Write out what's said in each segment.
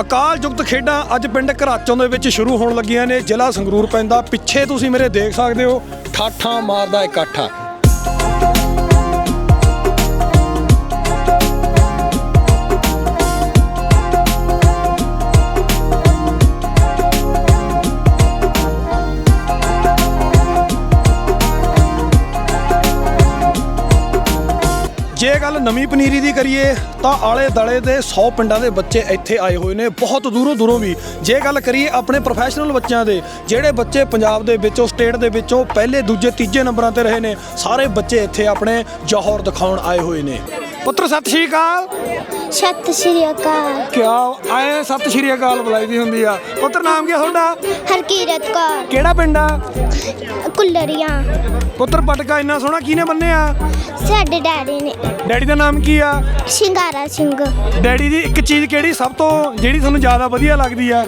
ਅਕਾਲ ਜੁਗਤ ਖੇਡਾਂ ਅੱਜ ਪਿੰਡ ਘਰਾਚੋਂ ਦੇ ਵਿੱਚ ਸ਼ੁਰੂ ਹੋਣ ਲੱਗੀਆਂ ਨੇ। ਜ਼ਿਲ੍ਹਾ ਸੰਗਰੂਰ ਪੈਂਦਾ। ਪਿੱਛੇ ਤੁਸੀਂ ਮੇਰੇ ਦੇਖ ਸਕਦੇ ਹੋ। ਠਾਠਾਂ ਮਾਰਦਾ ਇਕੱਠਾ ਜੇ ਗੱਲ ਨਵੀਂ ਪਨੀਰੀ ਦੀ ਕਰੀਏ, ਤਾਂ ਆਲੇ ਦਲੇ ਦੇ 100 ਪਿੰਡਾਂ ਦੇ ਬੱਚੇ ਇੱਥੇ ਆਏ ਹੋਏ ਨੇ। ਬਹੁਤ ਦੂਰੋਂ ਦੂਰੋਂ ਵੀ। ਜੇ ਗੱਲ ਕਰੀਏ ਆਪਣੇ ਪ੍ਰੋਫੈਸ਼ਨਲ ਬੱਚਿਆਂ ਦੇ, ਜਿਹੜੇ ਬੱਚੇ ਪੰਜਾਬ ਦੇ ਵਿੱਚੋਂ ਸਟੇਟ ਦੇ ਵਿੱਚੋਂ ਪਹਿਲੇ, ਦੂਜੇ, ਤੀਜੇ ਨੰਬਰਾਂ ਤੇ ਰਹੇ ਨੇ, ਸਾਰੇ ਬੱਚੇ ਇੱਥੇ ਆਪਣੇ ਜੌਹਰ ਦਿਖਾਉਣ ਆਏ ਹੋਏ ਨੇ। ਪੁੱਤਰ ਸਤਿ ਸ਼੍ਰੀ ਅਕਾਲ। ਸਤਿ ਸ਼੍ਰੀ ਅਕਾਲ। ਕਿਆ ਆਏ ਸਤਿ ਸ਼੍ਰੀ ਅਕਾਲ ਬੁਲਾਈ ਦੀ ਹੁੰਦੀ ਆ। ਪੁੱਤਰ ਨਾਮ ਕੀ ਆ ਤੁਹਾਡਾ? ਹਰਕੀਰਤ ਕੌਰ। ਕਿਹੜਾ ਪਿੰਡ ਆ? ਕੁੱਲਰੀਆਂ। ਪੁੱਤਰ ਪਟਕਾ ਇੰਨਾ ਸੋਹਣਾ ਕਿਹਨੇ ਬੰਨਿਆ? ਸਾਡੇ ਡੈਡੀ ਨੇ। ਡੈਡੀ ਦਾ ਨਾਮ ਕੀ ਆ? ਸ਼ਿੰਗਾਰਾ ਸਿੰਘ। ਡੈਡੀ ਦੀ ਇੱਕ ਚੀਜ਼ ਕਿਹੜੀ ਸਭ ਤੋਂ ਜਿਹੜੀ ਤੁਹਾਨੂੰ ਜ਼ਿਆਦਾ ਵਧੀਆ ਲੱਗਦੀ ਆ?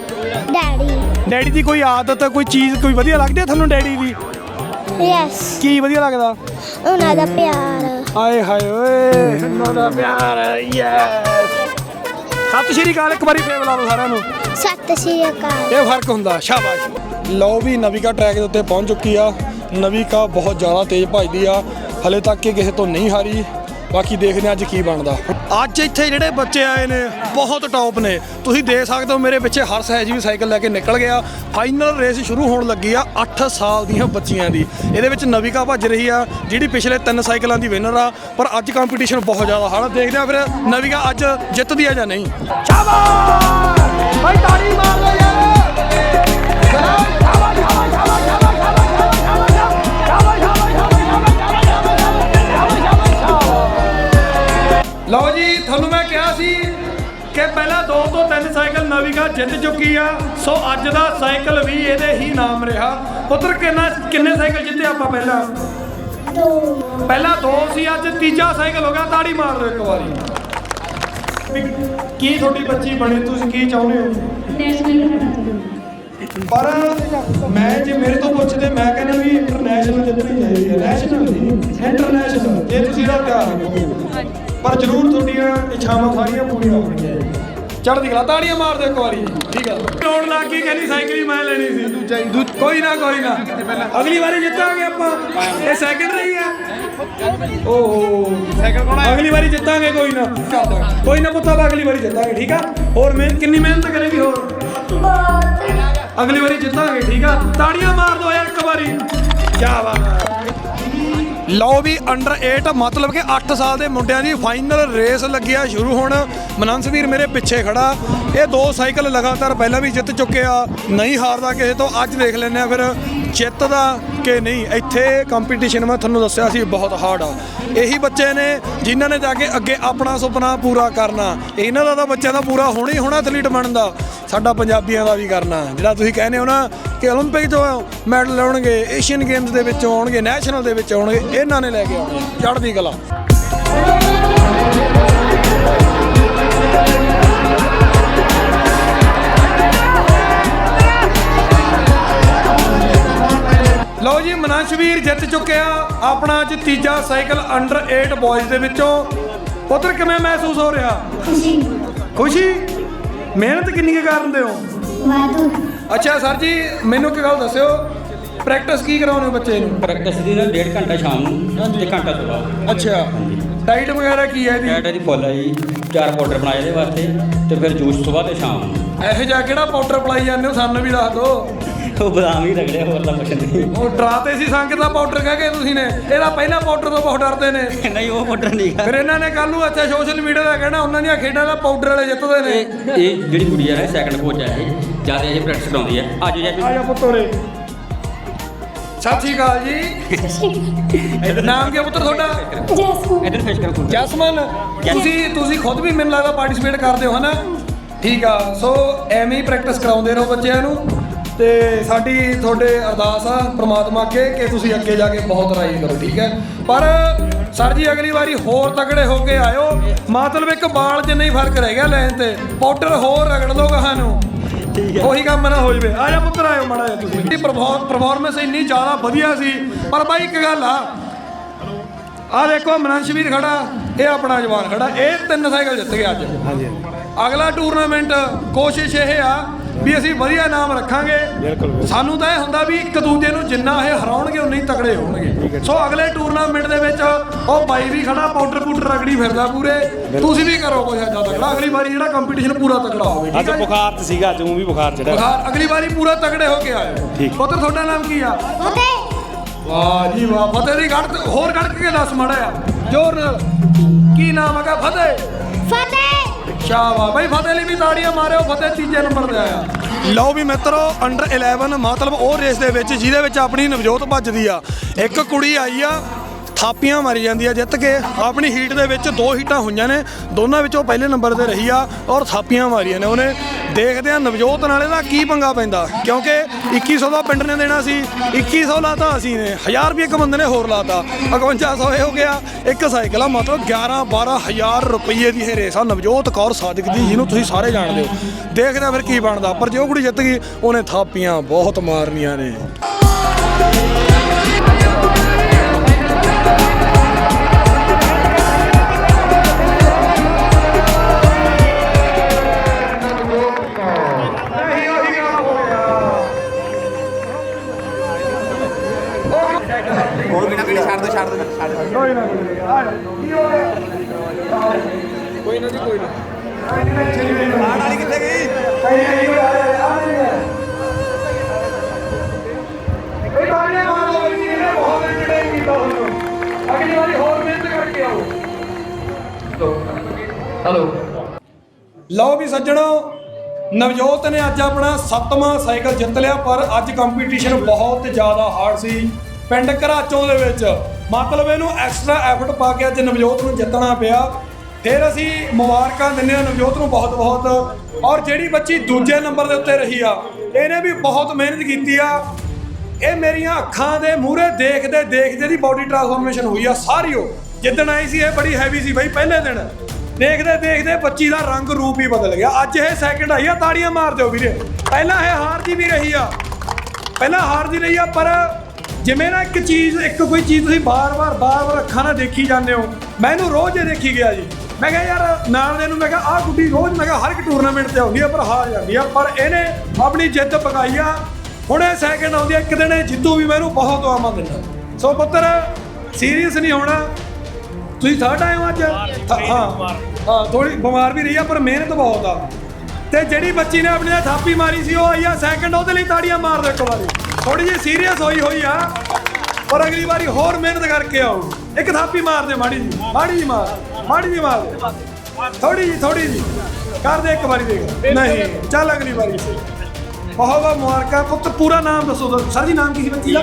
ਡੈਡੀ। ਡੈਡੀ ਦੀ ਕੋਈ ਆਦਤ ਕੋਈ ਚੀਜ਼ ਕੋਈ ਵਧੀਆ ਲੱਗਦੀ ਹੈ ਤੁਹਾਨੂੰ ਡੈਡੀ ਦੀ? ਯੈਸ ਕੀ ਵਧੀਆ ਲੱਗਦਾ? ਉਹਨਾਂ ਦਾ ਪਿਆਰ ਆਏ ਹਾਏ ਓਏ। ਉਹਨਾਂ ਦਾ ਪਿਆਰ ਯੈਸ ਸਤਿ ਸ਼੍ਰੀ ਅਕਾਲ ਇੱਕ ਵਾਰੀ ਫੇਰ ਬੁਲਾ ਲਓ ਸਾਰਿਆਂ ਨੂੰ। ਸਤਿ ਸ਼੍ਰੀ ਅਕਾਲ। ਇਹ ਫ਼ਰਕ ਹੁੰਦਾ ਸ਼ਾਬਾਸ਼। ਲਓ ਵੀ ਨਵਿਕਾ ਟਰੈਕ ਦੇ ਉੱਤੇ ਪਹੁੰਚ ਚੁੱਕੀ ਆ। ਨਵਿਕਾ ਬਹੁਤ ਜ਼ਿਆਦਾ ਤੇਜ਼ ਭੱਜਦੀ ਆ। ਹਲੇ ਤੱਕ ਇਹ ਕਿਸੇ ਤੋਂ ਨਹੀਂ ਹਾਰੀ। ਬਾਕੀ ਦੇਖਦੇ ਹਾਂ ਅੱਜ ਕੀ ਬਣਦਾ। ਅੱਜ ਇੱਥੇ ਜਿਹੜੇ ਬੱਚੇ ਆਏ ਨੇ ਬਹੁਤ ਟੌਪ ਨੇ। ਤੁਸੀਂ ਦੇਖ ਸਕਦੇ ਹੋ ਮੇਰੇ ਪਿੱਛੇ ਹਰ ਸਹਿਜ ਵੀ ਸਾਈਕਲ ਲੈ ਕੇ ਨਿਕਲ ਗਿਆ। ਫਾਈਨਲ ਰੇਸ ਸ਼ੁਰੂ ਹੋਣ ਲੱਗੀ ਆ 8 ਸਾਲ ਦੀਆਂ ਬੱਚੀਆਂ ਦੀ। ਇਹਦੇ ਵਿੱਚ ਨਵਿਕਾ ਭੱਜ ਰਹੀ ਆ ਜਿਹੜੀ ਪਿਛਲੇ ਤਿੰਨ ਸਾਈਕਲਾਂ ਦੀ ਵਿਨਰ ਆ। ਪਰ ਅੱਜ ਕੰਪੀਟੀਸ਼ਨ ਬਹੁਤ ਜ਼ਿਆਦਾ ਹਾਲਾ ਦੇਖਦੇ ਆ ਫਿਰ ਨਵਿਕਾ ਅੱਜ ਜਿੱਤਦੀ ਆ ਜਾਂ ਨਹੀਂ। ਸ਼ਾਬਾਸ਼! ਭਾਈ ਤਾੜੀ ਮਾਰ ਲਓ ਨਵੀਗਾ ਜਿੱਤ ਚੁੱਕੀ ਆ। ਸੋ ਅੱਜ ਦਾ ਸਾਈਕਲ ਵੀ ਇਹਦੇ ਹੀ ਨਾਮ ਰਿਹਾ। ਪੁੱਤਰ ਕਿੰਨਾ ਕਿੰਨੇ ਸਾਈਕਲ ਜਿੱਤੇ ਆਪਾਂ ਪਹਿਲਾਂ? ਦੋ ਪਹਿਲਾਂ ਦੋ ਸੀ ਅੱਜ ਤੀਜਾ ਸਾਈਕਲ ਹੋ ਗਿਆ ਤਾੜੀ ਮਾਰ ਦਿਓ ਇੱਕ ਵਾਰੀ। ਕੀ ਤੁਹਾਡੀ ਬੱਚੀ ਬਣੇ ਤੁਸੀਂ ਕੀ ਚਾਹੁੰਦੇ ਹੋ? ਪਰ ਮੈਂ ਜੇ ਮੇਰੇ ਤੋਂ ਪੁੱਛਦੇ ਮੈਂ ਕਹਿੰਦਾ ਵੀ ਇੰਟਰਨੈਸ਼ਨਲ ਜਿੱਤਣੀ ਚਾਹੀਦੀ ਹੈ। ਨੈਸ਼ਨਲ ਨਹੀਂ ਇੰਟਰਨੈਸ਼ਨਲ ਜੇ ਤੁਸੀਂ ਇਹਦਾ ਪਿਆਰ ਰੱਖੋਗੇ ਪਰ ਜ਼ਰੂਰ ਤੁਹਾਡੀਆਂ ਇੱਛਾਵਾਂ ਸਾਰੀਆਂ ਪੂਰੀਆਂ ਹੋਣਗੀਆਂ ਚੜ੍ਹਦੀ ਕਲਾ ਤਾੜੀਆਂ ਮਾਰ ਦਿਓ ਇੱਕ ਵਾਰੀ। ਠੀਕ ਆ। ਰੋਣ ਲੱਗ ਗਈ ਕਹਿੰਦੀ ਸਾਈਕਲ ਹੀ ਮੈਂ ਲੈਣੀ ਸੀ। ਕੋਈ ਨਾ ਕੋਈ ਨਾ। ਅਗਲੀ ਵਾਰੀ ਜਿੱਤਾਂਗੇ ਆਪਾਂ। ਇਹ ਸੈਕਿੰਡ ਰਹੀ ਆ ਓਹੋ। ਸਾਈਕਲ ਕੋਣ ਅਗਲੀ ਵਾਰੀ ਜਿੱਤਾਂਗੇ ਕੋਈ ਨਾ। ਕੋਈ ਨਾ ਪੁੱਤਾ ਅਗਲੀ ਵਾਰੀ ਜਿੱਤਾਂਗੇ ਠੀਕ ਆ? ਹੋਰ ਮਿਹਨਤ ਕਿੰਨੀ ਮਿਹਨਤ ਕਰੇਗੀ ਹੋਰ? ਅਗਲੀ ਵਾਰੀ ਜਿੱਤਾਂਗੇ ਠੀਕ ਆ? ਤਾੜੀਆਂ ਮਾਰ ਯਾਰ ਇੱਕ ਵਾਰੀ। ਕਿਆ ਬਾਤ ਹੈ। ਲਓ ਵੀ ਅੰਡਰ 8 ਮਤਲਬ ਕਿ 8 ਸਾਲ ਦੇ ਮੁੰਡਿਆਂ ਦੀ ਫਾਈਨਲ ਰੇਸ ਲੱਗਿਆ ਸ਼ੁਰੂ ਹੋਣ ਮਨੰਸ ਵੀਰ ਮੇਰੇ ਪਿੱਛੇ ਖੜਾ। ਇਹ ਦੋ ਸਾਈਕਲ ਲਗਾਤਾਰ ਪਹਿਲਾਂ ਵੀ ਜਿੱਤ ਚੁੱਕੇ ਆ, ਨਹੀਂ ਹਾਰਦਾ ਕਿਸੇ ਤੋਂ, ਅੱਜ ਦੇਖ ਲੈਂਦੇ ਆ ਫਿਰ ਜਿੱਤਦਾ ਕਿ ਨਹੀਂ। ਇੱਥੇ ਕੰਪੀਟੀਸ਼ਨ ਮੈਂ ਤੁਹਾਨੂੰ ਦੱਸਿਆ ਸੀ, ਬਹੁਤ ਹਾਰਡ ਆ। ਇਹੀ ਬੱਚੇ ਨੇ ਜਿਨ੍ਹਾਂ ਨੇ ਜਾ ਕੇ ਅੱਗੇ ਆਪਣਾ ਸੁਪਨਾ ਪੂਰਾ ਕਰਨਾ। ਇਹਨਾਂ ਦਾ ਤਾਂ ਬੱਚਿਆਂ ਦਾ ਪੂਰਾ ਹੋਣਾ ਹੀ ਹੋਣਾ ਐਥਲੀਟ ਬਣਨ ਦਾ। ਸਾਡਾ ਪੰਜਾਬੀਆਂ ਦਾ ਵੀ ਕਰਨਾ। ਜਿਹੜਾ ਤੁਸੀਂ ਕਹਿੰਦੇ ਹੋ ਨਾ ਕਿ 올림픽 ਤੋਂ ਮੈਡਲ ਲਾਉਣਗੇ ਏਸ਼ੀਅਨ ਗੇਮਸ ਦੇ ਵਿੱਚ ਆਉਣਗੇ ਨੈਸ਼ਨਲ ਦੇ ਵਿੱਚ ਆਉਣਗੇ ਇਹਨਾਂ ਨੇ ਲੈ ਕੇ ਆਉਣੇ ਚੜ੍ਹਦੀ ਕਲਾ। ਲਓ ਜੀ ਮਨਾਸ਼ਵੀਰ ਜਿੱਤ ਚੁੱਕਿਆ ਆਪਣਾ ਅੱਜ ਤੀਜਾ ਸਾਈਕਲ ਅੰਡਰ 8 ਬॉयਜ਼ ਦੇ ਵਿੱਚੋਂ। ਉਧਰ ਕਿਵੇਂ ਮਹਿਸੂਸ ਹੋ ਰਿਹਾ? ਖੁਸ਼ੀ। ਖੁਸ਼ੀ? ਮਿਹਨਤ ਕਿੰਨੀ ਕੁ ਕਰਦੇ ਹੋ ਵਾਧੂ। ਅੱਛਾ ਸਰ ਜੀ ਮੈਨੂੰ ਇੱਕ ਗੱਲ ਦੱਸਿਓ। ਪ੍ਰੈਕਟਿਸ ਕੀ ਕਰਾਉਂਦੇ ਹੋ ਬੱਚੇ ਨੂੰ? ਪ੍ਰੈਕਟਿਸ ਦੀ ਨਾ ਡੇਢ ਘੰਟਾ ਸ਼ਾਮ ਨੂੰ ਤੇ ਘੰਟਾ ਸਵੇਰ ਅੱਛਾ। ਡਾਈਟ ਵਗੈਰਾ ਕੀ ਹੈ ਇਹਦੀ? ਡੈਟ ਦੀ ਫੁੱਲ ਹੈ ਜੀ ਚਾਰ ਪਾਊਡਰ ਬਣਾਏ ਇਹਦੇ ਵਾਸਤੇ ਤੇ ਫਿਰ ਜੂਸ ਸਵੇਰ ਤੇ ਸ਼ਾਮ ਨੂੰ। ਇਹੋ ਜਿਹਾ ਕਿਹੜਾ ਪਾਊਡਰ ਪਲਾਈ ਜਾਂਦੇ ਹੋ? ਸਾਨੂੰ ਵੀ ਦੱਸ ਦਿਓ। ਉਹ ਬਦਾਮ ਹੀ ਰਗੜੇ ਹੋਰ ਤਾਂ ਕੁਛ ਨਹੀਂ। ਉਹ ਡਰਾਤੇ ਸੀ ਸੰਗਤ ਦਾ ਪਾਊਡਰ ਕਹਿ ਕੇ ਤੁਸੀਂ ਨੇ। ਇਹਦਾ ਪਹਿਲਾ ਪਾਊਡਰ ਤੋਂ ਬਹੁਤ ਡਰਦੇ ਨੇ। ਨਹੀਂ ਉਹ ਪਾਊਡਰ ਨਹੀਂ ਗਾ ਫਿਰ ਇਹਨਾਂ ਨੇ ਕੱਲ ਨੂੰ ਅੱਛਾ ਸੋਸ਼ਲ ਮੀਡੀਆ ਦਾ ਕਹਿਣਾ ਉਹਨਾਂ ਦੀਆਂ ਖੇਡਾਂ ਦਾ ਪਾਊਡਰ ਵਾਲੇ ਜਿੱਤਦੇ ਨੇ। ਇਹ ਇਹ ਜਿਹੜੀ ਕੁੜੀ ਹੈ ਸੈਕੰਡ ਕੋਚ ਹੈ ਇਹ ਜ਼ਿਆਦਾ ਇਹ ਪ੍ਰੈਕਟਿਸ ਕਰਾਉਂਦੀ ਹੈ ਅੱਜ ਜੇ ਆ ਜਾ ਪੁੱਤੋਰੇ ਸਤਿ ਸ਼੍ਰੀ ਅਕਾਲ ਜੀ। ਇਹਦਾ ਨਾਮ ਕੀ ਪੁੱਤਰ ਤੁਹਾਡਾ? ਜੈਸੂ ਇਧਰ ਫੇਸ ਕਰ ਜਸਮਨ। ਤੁਸੀਂ ਤੁਸੀਂ ਖੁਦ ਵੀ ਮੈਨੂੰ ਲੱਗਦਾ ਪਾਰਟਿਸਿਪੇਟ ਕਰਦੇ ਹੋ ਹਨਾ? ਠੀਕ ਆ ਸੋ ਐਵੇਂ ਹੀ ਪ੍ਰੈਕਟਿਸ ਕਰਾਉਂਦੇ ਰਹੋ ਬੱਚਿਆਂ ਨੂੰ ਤੇ ਸਾਡੀ ਤੁਹਾਡੇ ਅਰਦਾਸ ਆ ਪ੍ਰਮਾਤਮਾ ਅੱਗੇ ਕਿ ਤੁਸੀਂ ਅੱਗੇ ਜਾ ਕੇ ਬਹੁਤ ਰਾਈ ਕਰੋ ਠੀਕ ਹੈ? ਪਰ ਸਰ ਜੀ ਅਗਲੀ ਵਾਰੀ ਹੋਰ ਤਗੜੇ ਹੋ ਕੇ ਆਇਓ। ਮਤਲਬ ਇੱਕ ਬਾਲ ਜਿੰਨਾ ਹੀ ਫ਼ਰਕ ਰਹਿ ਗਿਆ ਲਾਈਨ ਤੇ ਪਾਊਡਰ ਹੋਰ ਰਗੜ ਲਓ ਗਾਹਾਂ ਨੂੰ। ਠੀਕ ਹੈ। ਉਹੀ ਕੰਮ ਨਾ ਹੋ ਜਵੇ। ਆ ਜਾ ਪੁੱਤਰ ਆਇਓ ਮਾੜਾ ਤੁਸੀਂ। ਇਹ ਪਰਫਾਰਮੈਂਸ ਇੰਨੀ ਜ਼ਿਆਦਾ ਵਧੀਆ ਸੀ। ਪਰ ਬਾਈ ਇੱਕ ਗੱਲ ਆ। ਆ ਦੇਖੋ ਮਨੰਸ਼ਵੀਰ ਖੜਾ ਇਹ ਆਪਣਾ ਜਵਾਨ ਖੜਾ। ਇਹ ਤਿੰਨ ਸਾਈਕਲ ਜਿੱਤ ਗਿਆ ਅੱਜ। ਹਾਂਜੀ। ਅਗਲਾ ਟੂਰਨਾਮੈਂਟ ਕੋਸ਼ਿਸ਼ ਇਹ ਆ ਵੀ ਅਸੀਂ ਵਧੀਆ ਨਾਮ ਰੱਖਾਂਗੇ। ਬਿਲਕੁਲ। ਸਾਨੂੰ ਤਾਂ ਇਹ ਹੁੰਦਾ ਵੀ ਇੱਕ ਦੂਜੇ ਨੂੰ ਜਿੰਨਾ ਇਹ ਹਰਾਉਣਗੇ ਉਨੇ ਹੀ ਤਕੜੇ ਹੋਣਗੇ। ਸੋ ਅਗਲੇ ਟੂਰਨਾਮੈਂਟ ਦੇ ਵਿੱਚ ਉਹ ਬਾਈ ਵੀ ਖੜਾ ਪਾਊਡਰ ਪੂਡਰ ਰਗੜੀ ਫਿਰਦਾ ਪੂਰੇ। ਤੁਸੀਂ ਵੀ ਕਰੋ ਕੁਝ ਏਦਾਂ ਤਕੜਾ ਅਗਲੀ ਵਾਰੀ ਜਿਹੜਾ ਕੰਪੀਟੀਸ਼ਨ ਪੂਰਾ ਤਕੜਾ ਹੋਵੇ ਅੱਜ ਠੀਕ ਹੈ ਜੀ? ਬੁਖਾਰ ਤੇ ਸੀਗਾ ਅੱਜ ਵੀ ਬੁਖਾਰ ਚੜਿਆ। ਬੁਖਾਰ ਅਗਲੀ ਵਾਰੀ ਪੂਰਾ ਤਕੜੇ ਹੋ ਕੇ ਆਇਓ। ਪੁੱਤਰ ਤੁਹਾਡਾ ਨਾਮ ਕੀ ਆ? ਫਤਿਹ। ਵਾਹ ਜੀ ਵਾਹ ਫਤਿਹ ਦੀ ਗੜ ਹੋਰ ਗੜ ਕੇ ਦੱਸ ਮਾੜਾ ਆ ਜ਼ੋਰ ਨਾਲ। ਕੀ ਨਾਮ ਹੈਗਾ? ਫਤਿਹ। ਸ਼ਾਬਾਸ਼। ਬਈ ਫਤਿਹ ਲਈ ਵੀ ਤਾੜੀਆਂ ਮਾਰਿਓ, ਫਤਿਹ ਤੀਜੇ ਨੰਬਰ ਤੇ ਆਇਆ। ਲਓ ਵੀ ਮਿੱਤਰੋ ਅੰਡਰ 11 ਮਤਲਬ ਉਹ ਰੇਸ ਦੇ ਵਿੱਚ ਜਿਹਦੇ ਵਿੱਚ ਆਪਣੀ ਨਵਜੋਤ ਭੱਜਦੀ ਆ। ਇੱਕ ਕੁੜੀ ਆਈ ਆ ਥਾਪੀਆਂ ਮਾਰੀ ਜਾਂਦੀ ਆ, ਜਿੱਤ ਕੇ ਆਪਣੀ ਹੀਟ ਦੇ ਵਿੱਚ ਦੋ ਹੀਟਾਂ ਹੋਈਆਂ ਨੇ। ਦੋਨਾਂ ਵਿੱਚੋਂ ਪਹਿਲੇ ਨੰਬਰ ਤੇ ਰਹੀ ਆ ਔਰ ਥਾਪੀਆਂ ਮਾਰੀਆਂ ਨੇ ਉਹਨੇ। ਦੇਖਦੇ ਆ ਨਵਜੋਤ ਨਾਲੇ ਦਾ ਕੀ ਪੰਗਾ ਪੈਂਦਾ। ਕਿਉਂਕਿ 2100 ਦਾ ਪਿੰਡ ਨੇ ਦੇਣਾ ਸੀ। 2100 ਲਾਤਾ ਅਸੀਂ ਨੇ। 1000 ਰੁਪਏ ਇੱਕ ਬੰਦੇ ਨੇ ਹੋਰ ਲਾਤਾ। 5100 ਇਹ ਹੋ ਗਿਆ। ਇੱਕ ਸਾਈਕਲ ਆ, ਮਤਲਬ 11 12000 ਰੁਪਏ ਦੀ ਇਹ ਰੇਸ ਆ। ਨਵਜੋਤ ਕੌਰ ਸਾਦਿਕ ਦੀ, ਜਿਹਨੂੰ ਤੁਸੀਂ ਸਾਰੇ ਜਾਣਦੇ ਹੋ। ਦੇਖਦੇ ਆ ਫਿਰ ਕੀ ਬਣਦਾ। ਪਰ ਜੇ ਉਹ ਕੁੜੀ ਜਿੱਤ ਗਈ, ਉਹਨੇ ਥਾਪੀਆਂ ਬਹੁਤ ਮਾਰਨੀਆਂ ਨੇ। ਨੇ ਅੱਜ ਆਪਣਾ ਸੱਤਵਾਂ ਸਾਈਕਲ ਜਿੱਤ ਲਿਆ, ਪਰ ਅੱਜ ਕੰਪੀਟੀਸ਼ਨ ਬਹੁਤ ਜ਼ਿਆਦਾ ਹਾਰਡ ਸੀ। ਪਿੰਡ ਘਰਾਚੋਂ ਦੇ ਵਿੱਚ ਮਤਲਬ ਇਹਨੂੰ ਐਕਸਟਰਾ ਐਫਰਟ ਪਾ ਕੇ ਅੱਜ ਨਵਜੋਤ ਨੂੰ ਜਿੱਤਣਾ ਪਿਆ। ਫਿਰ ਅਸੀਂ ਮੁਬਾਰਕਾਂ ਦਿੰਦੇ ਹਾਂ ਨਵਜੋਤ ਨੂੰ ਬਹੁਤ ਬਹੁਤ। ਔਰ ਜਿਹੜੀ ਬੱਚੀ ਦੂਜੇ ਨੰਬਰ ਦੇ ਉੱਤੇ ਰਹੀ ਆ, ਇਹਨੇ ਵੀ ਬਹੁਤ ਮਿਹਨਤ ਕੀਤੀ ਆ। ਇਹ ਮੇਰੀਆਂ ਅੱਖਾਂ ਦੇ ਮੂਹਰੇ ਦੇਖਦੇ ਦੇਖਦੇ ਦੀ ਬਾਡੀ ਟਰਾਂਸਫਾਰਮੇਸ਼ਨ ਹੋਈ ਆ, ਸਾਰੀ ਉਹ ਜਿੱਦਣ ਆਈ ਸੀ, ਇਹ ਬੜੀ ਹੈਵੀ ਸੀ ਬਈ, ਪਹਿਲੇ ਦਿਨ। ਦੇਖਦੇ ਦੇਖਦੇ ਬੱਚੀ ਦਾ ਰੰਗ ਰੂਪ ਹੀ ਬਦਲ ਗਿਆ। ਅੱਜ ਇਹ ਸੈਕਿੰਡ ਆਈ ਆ, ਤਾੜੀਆਂ ਮਾਰ ਦਿਓ ਵੀਰੇ। ਪਹਿਲਾਂ ਇਹ ਹਾਰਦੀ ਵੀ ਰਹੀ ਆ। ਪਹਿਲਾਂ ਹਾਰਦੀ ਰਹੀ ਆ, ਪਰ ਜਿਵੇਂ ਨਾ ਇੱਕ ਚੀਜ਼, ਇੱਕ ਕੋਈ ਚੀਜ਼ ਤੁਸੀਂ ਬਾਰ-ਬਾਰ ਬਾਰ-ਬਾਰ ਅੱਖਾਂ ਨਾਲ ਦੇਖੀ ਜਾਂਦੇ ਹੋ, ਮੈਂ ਇਹਨੂੰ ਰੋਜ਼ ਇਹ ਦੇਖੀ ਗਿਆ ਜੀ। ਮੈਂ ਕਿਹਾ ਯਾਰ, ਨਾਲ ਦੇ ਨੂੰ ਮੈਂ ਕਿਹਾ, ਆਹ ਗੁੱਡੀ ਰੋਜ਼ ਮੈਂ ਕਿਹਾ ਹਰ ਇੱਕ ਟੂਰਨਾਮੈਂਟ ਤੇ ਆਉਂਦੀ ਆ, ਪਰ ਹਾਰ ਜਾਂਦੀ ਆ। ਪਰ ਇਹਨੇ ਆਪਣੀ ਜਿੱਦ ਪਕਾਈ ਆ। ਹੁਣ ਇਹ ਸੈਕਿੰਡ ਆਉਂਦੀ ਆ, ਇੱਕ ਦਿਨ ਇਹ ਜਿੱਤੂ ਵੀ ਮੈਨੂੰ ਬਹੁਤ ਦੁਆਵਾਂ ਦਿੰਦਾ ਸੋ ਪੁੱਤਰ ਸੀਰੀਅਸ ਨਹੀਂ ਹੋਣਾ। ਤੁਸੀਂ ਥਰਡ ਆਏ ਹੋ ਅੱਜ? ਹਾਂ ਹਾਂ। ਥੋੜੀ ਬਿਮਾਰ ਵੀ ਰਹੀ ਆ ਪਰ ਮਿਹਨਤ ਬਹੁਤ ਆ। ਤੇ ਜਿਹੜੀ ਬੱਚੀ ਨੇ ਆਪਣੀ ਥਾਪੀ ਮਾਰੀ ਸੀ ਉਹ ਆਈ ਆ ਸੈਕਿੰਡ ਉਹਦੇ ਲਈ ਤਾੜੀਆਂ ਮਾਰ ਦਿਓ ਇੱਕ ਵਾਰੀ। ਥੋੜੀ ਜਿਹੀ ਸੀਰੀਅਸ ਹੋਈ ਹੋਈ ਆ ਪਰ ਅਗਲੀ ਵਾਰੀ ਹੋਰ ਮਿਹਨਤ ਕਰਕੇ ਆਓ। ਇੱਕ ਥਾਪੀ ਮਾਰ ਦੇ ਮਾੜੀ ਜੀ ਮਾੜੀ ਜੀ ਮਾਰ ਮਾੜੀ ਜੀ ਮਾਰ ਥੋੜੀ ਜੀ ਥੋੜੀ ਜੀ ਕਰ ਦੇ ਇੱਕ ਵਾਰੀ ਦੇਖ। ਨਹੀਂ ਚੱਲ ਅਗਲੀ ਵਾਰੀ। ਬਹੁਤ ਬਹੁਤ ਮੁਬਾਰਕਾਂ। ਪੁੱਤ ਪੂਰਾ ਨਾਮ ਦੱਸੋ। ਸਰ ਜੀ ਨਾਮ ਕੀ ਸੀ ਬੱਚੀ ਦਾ?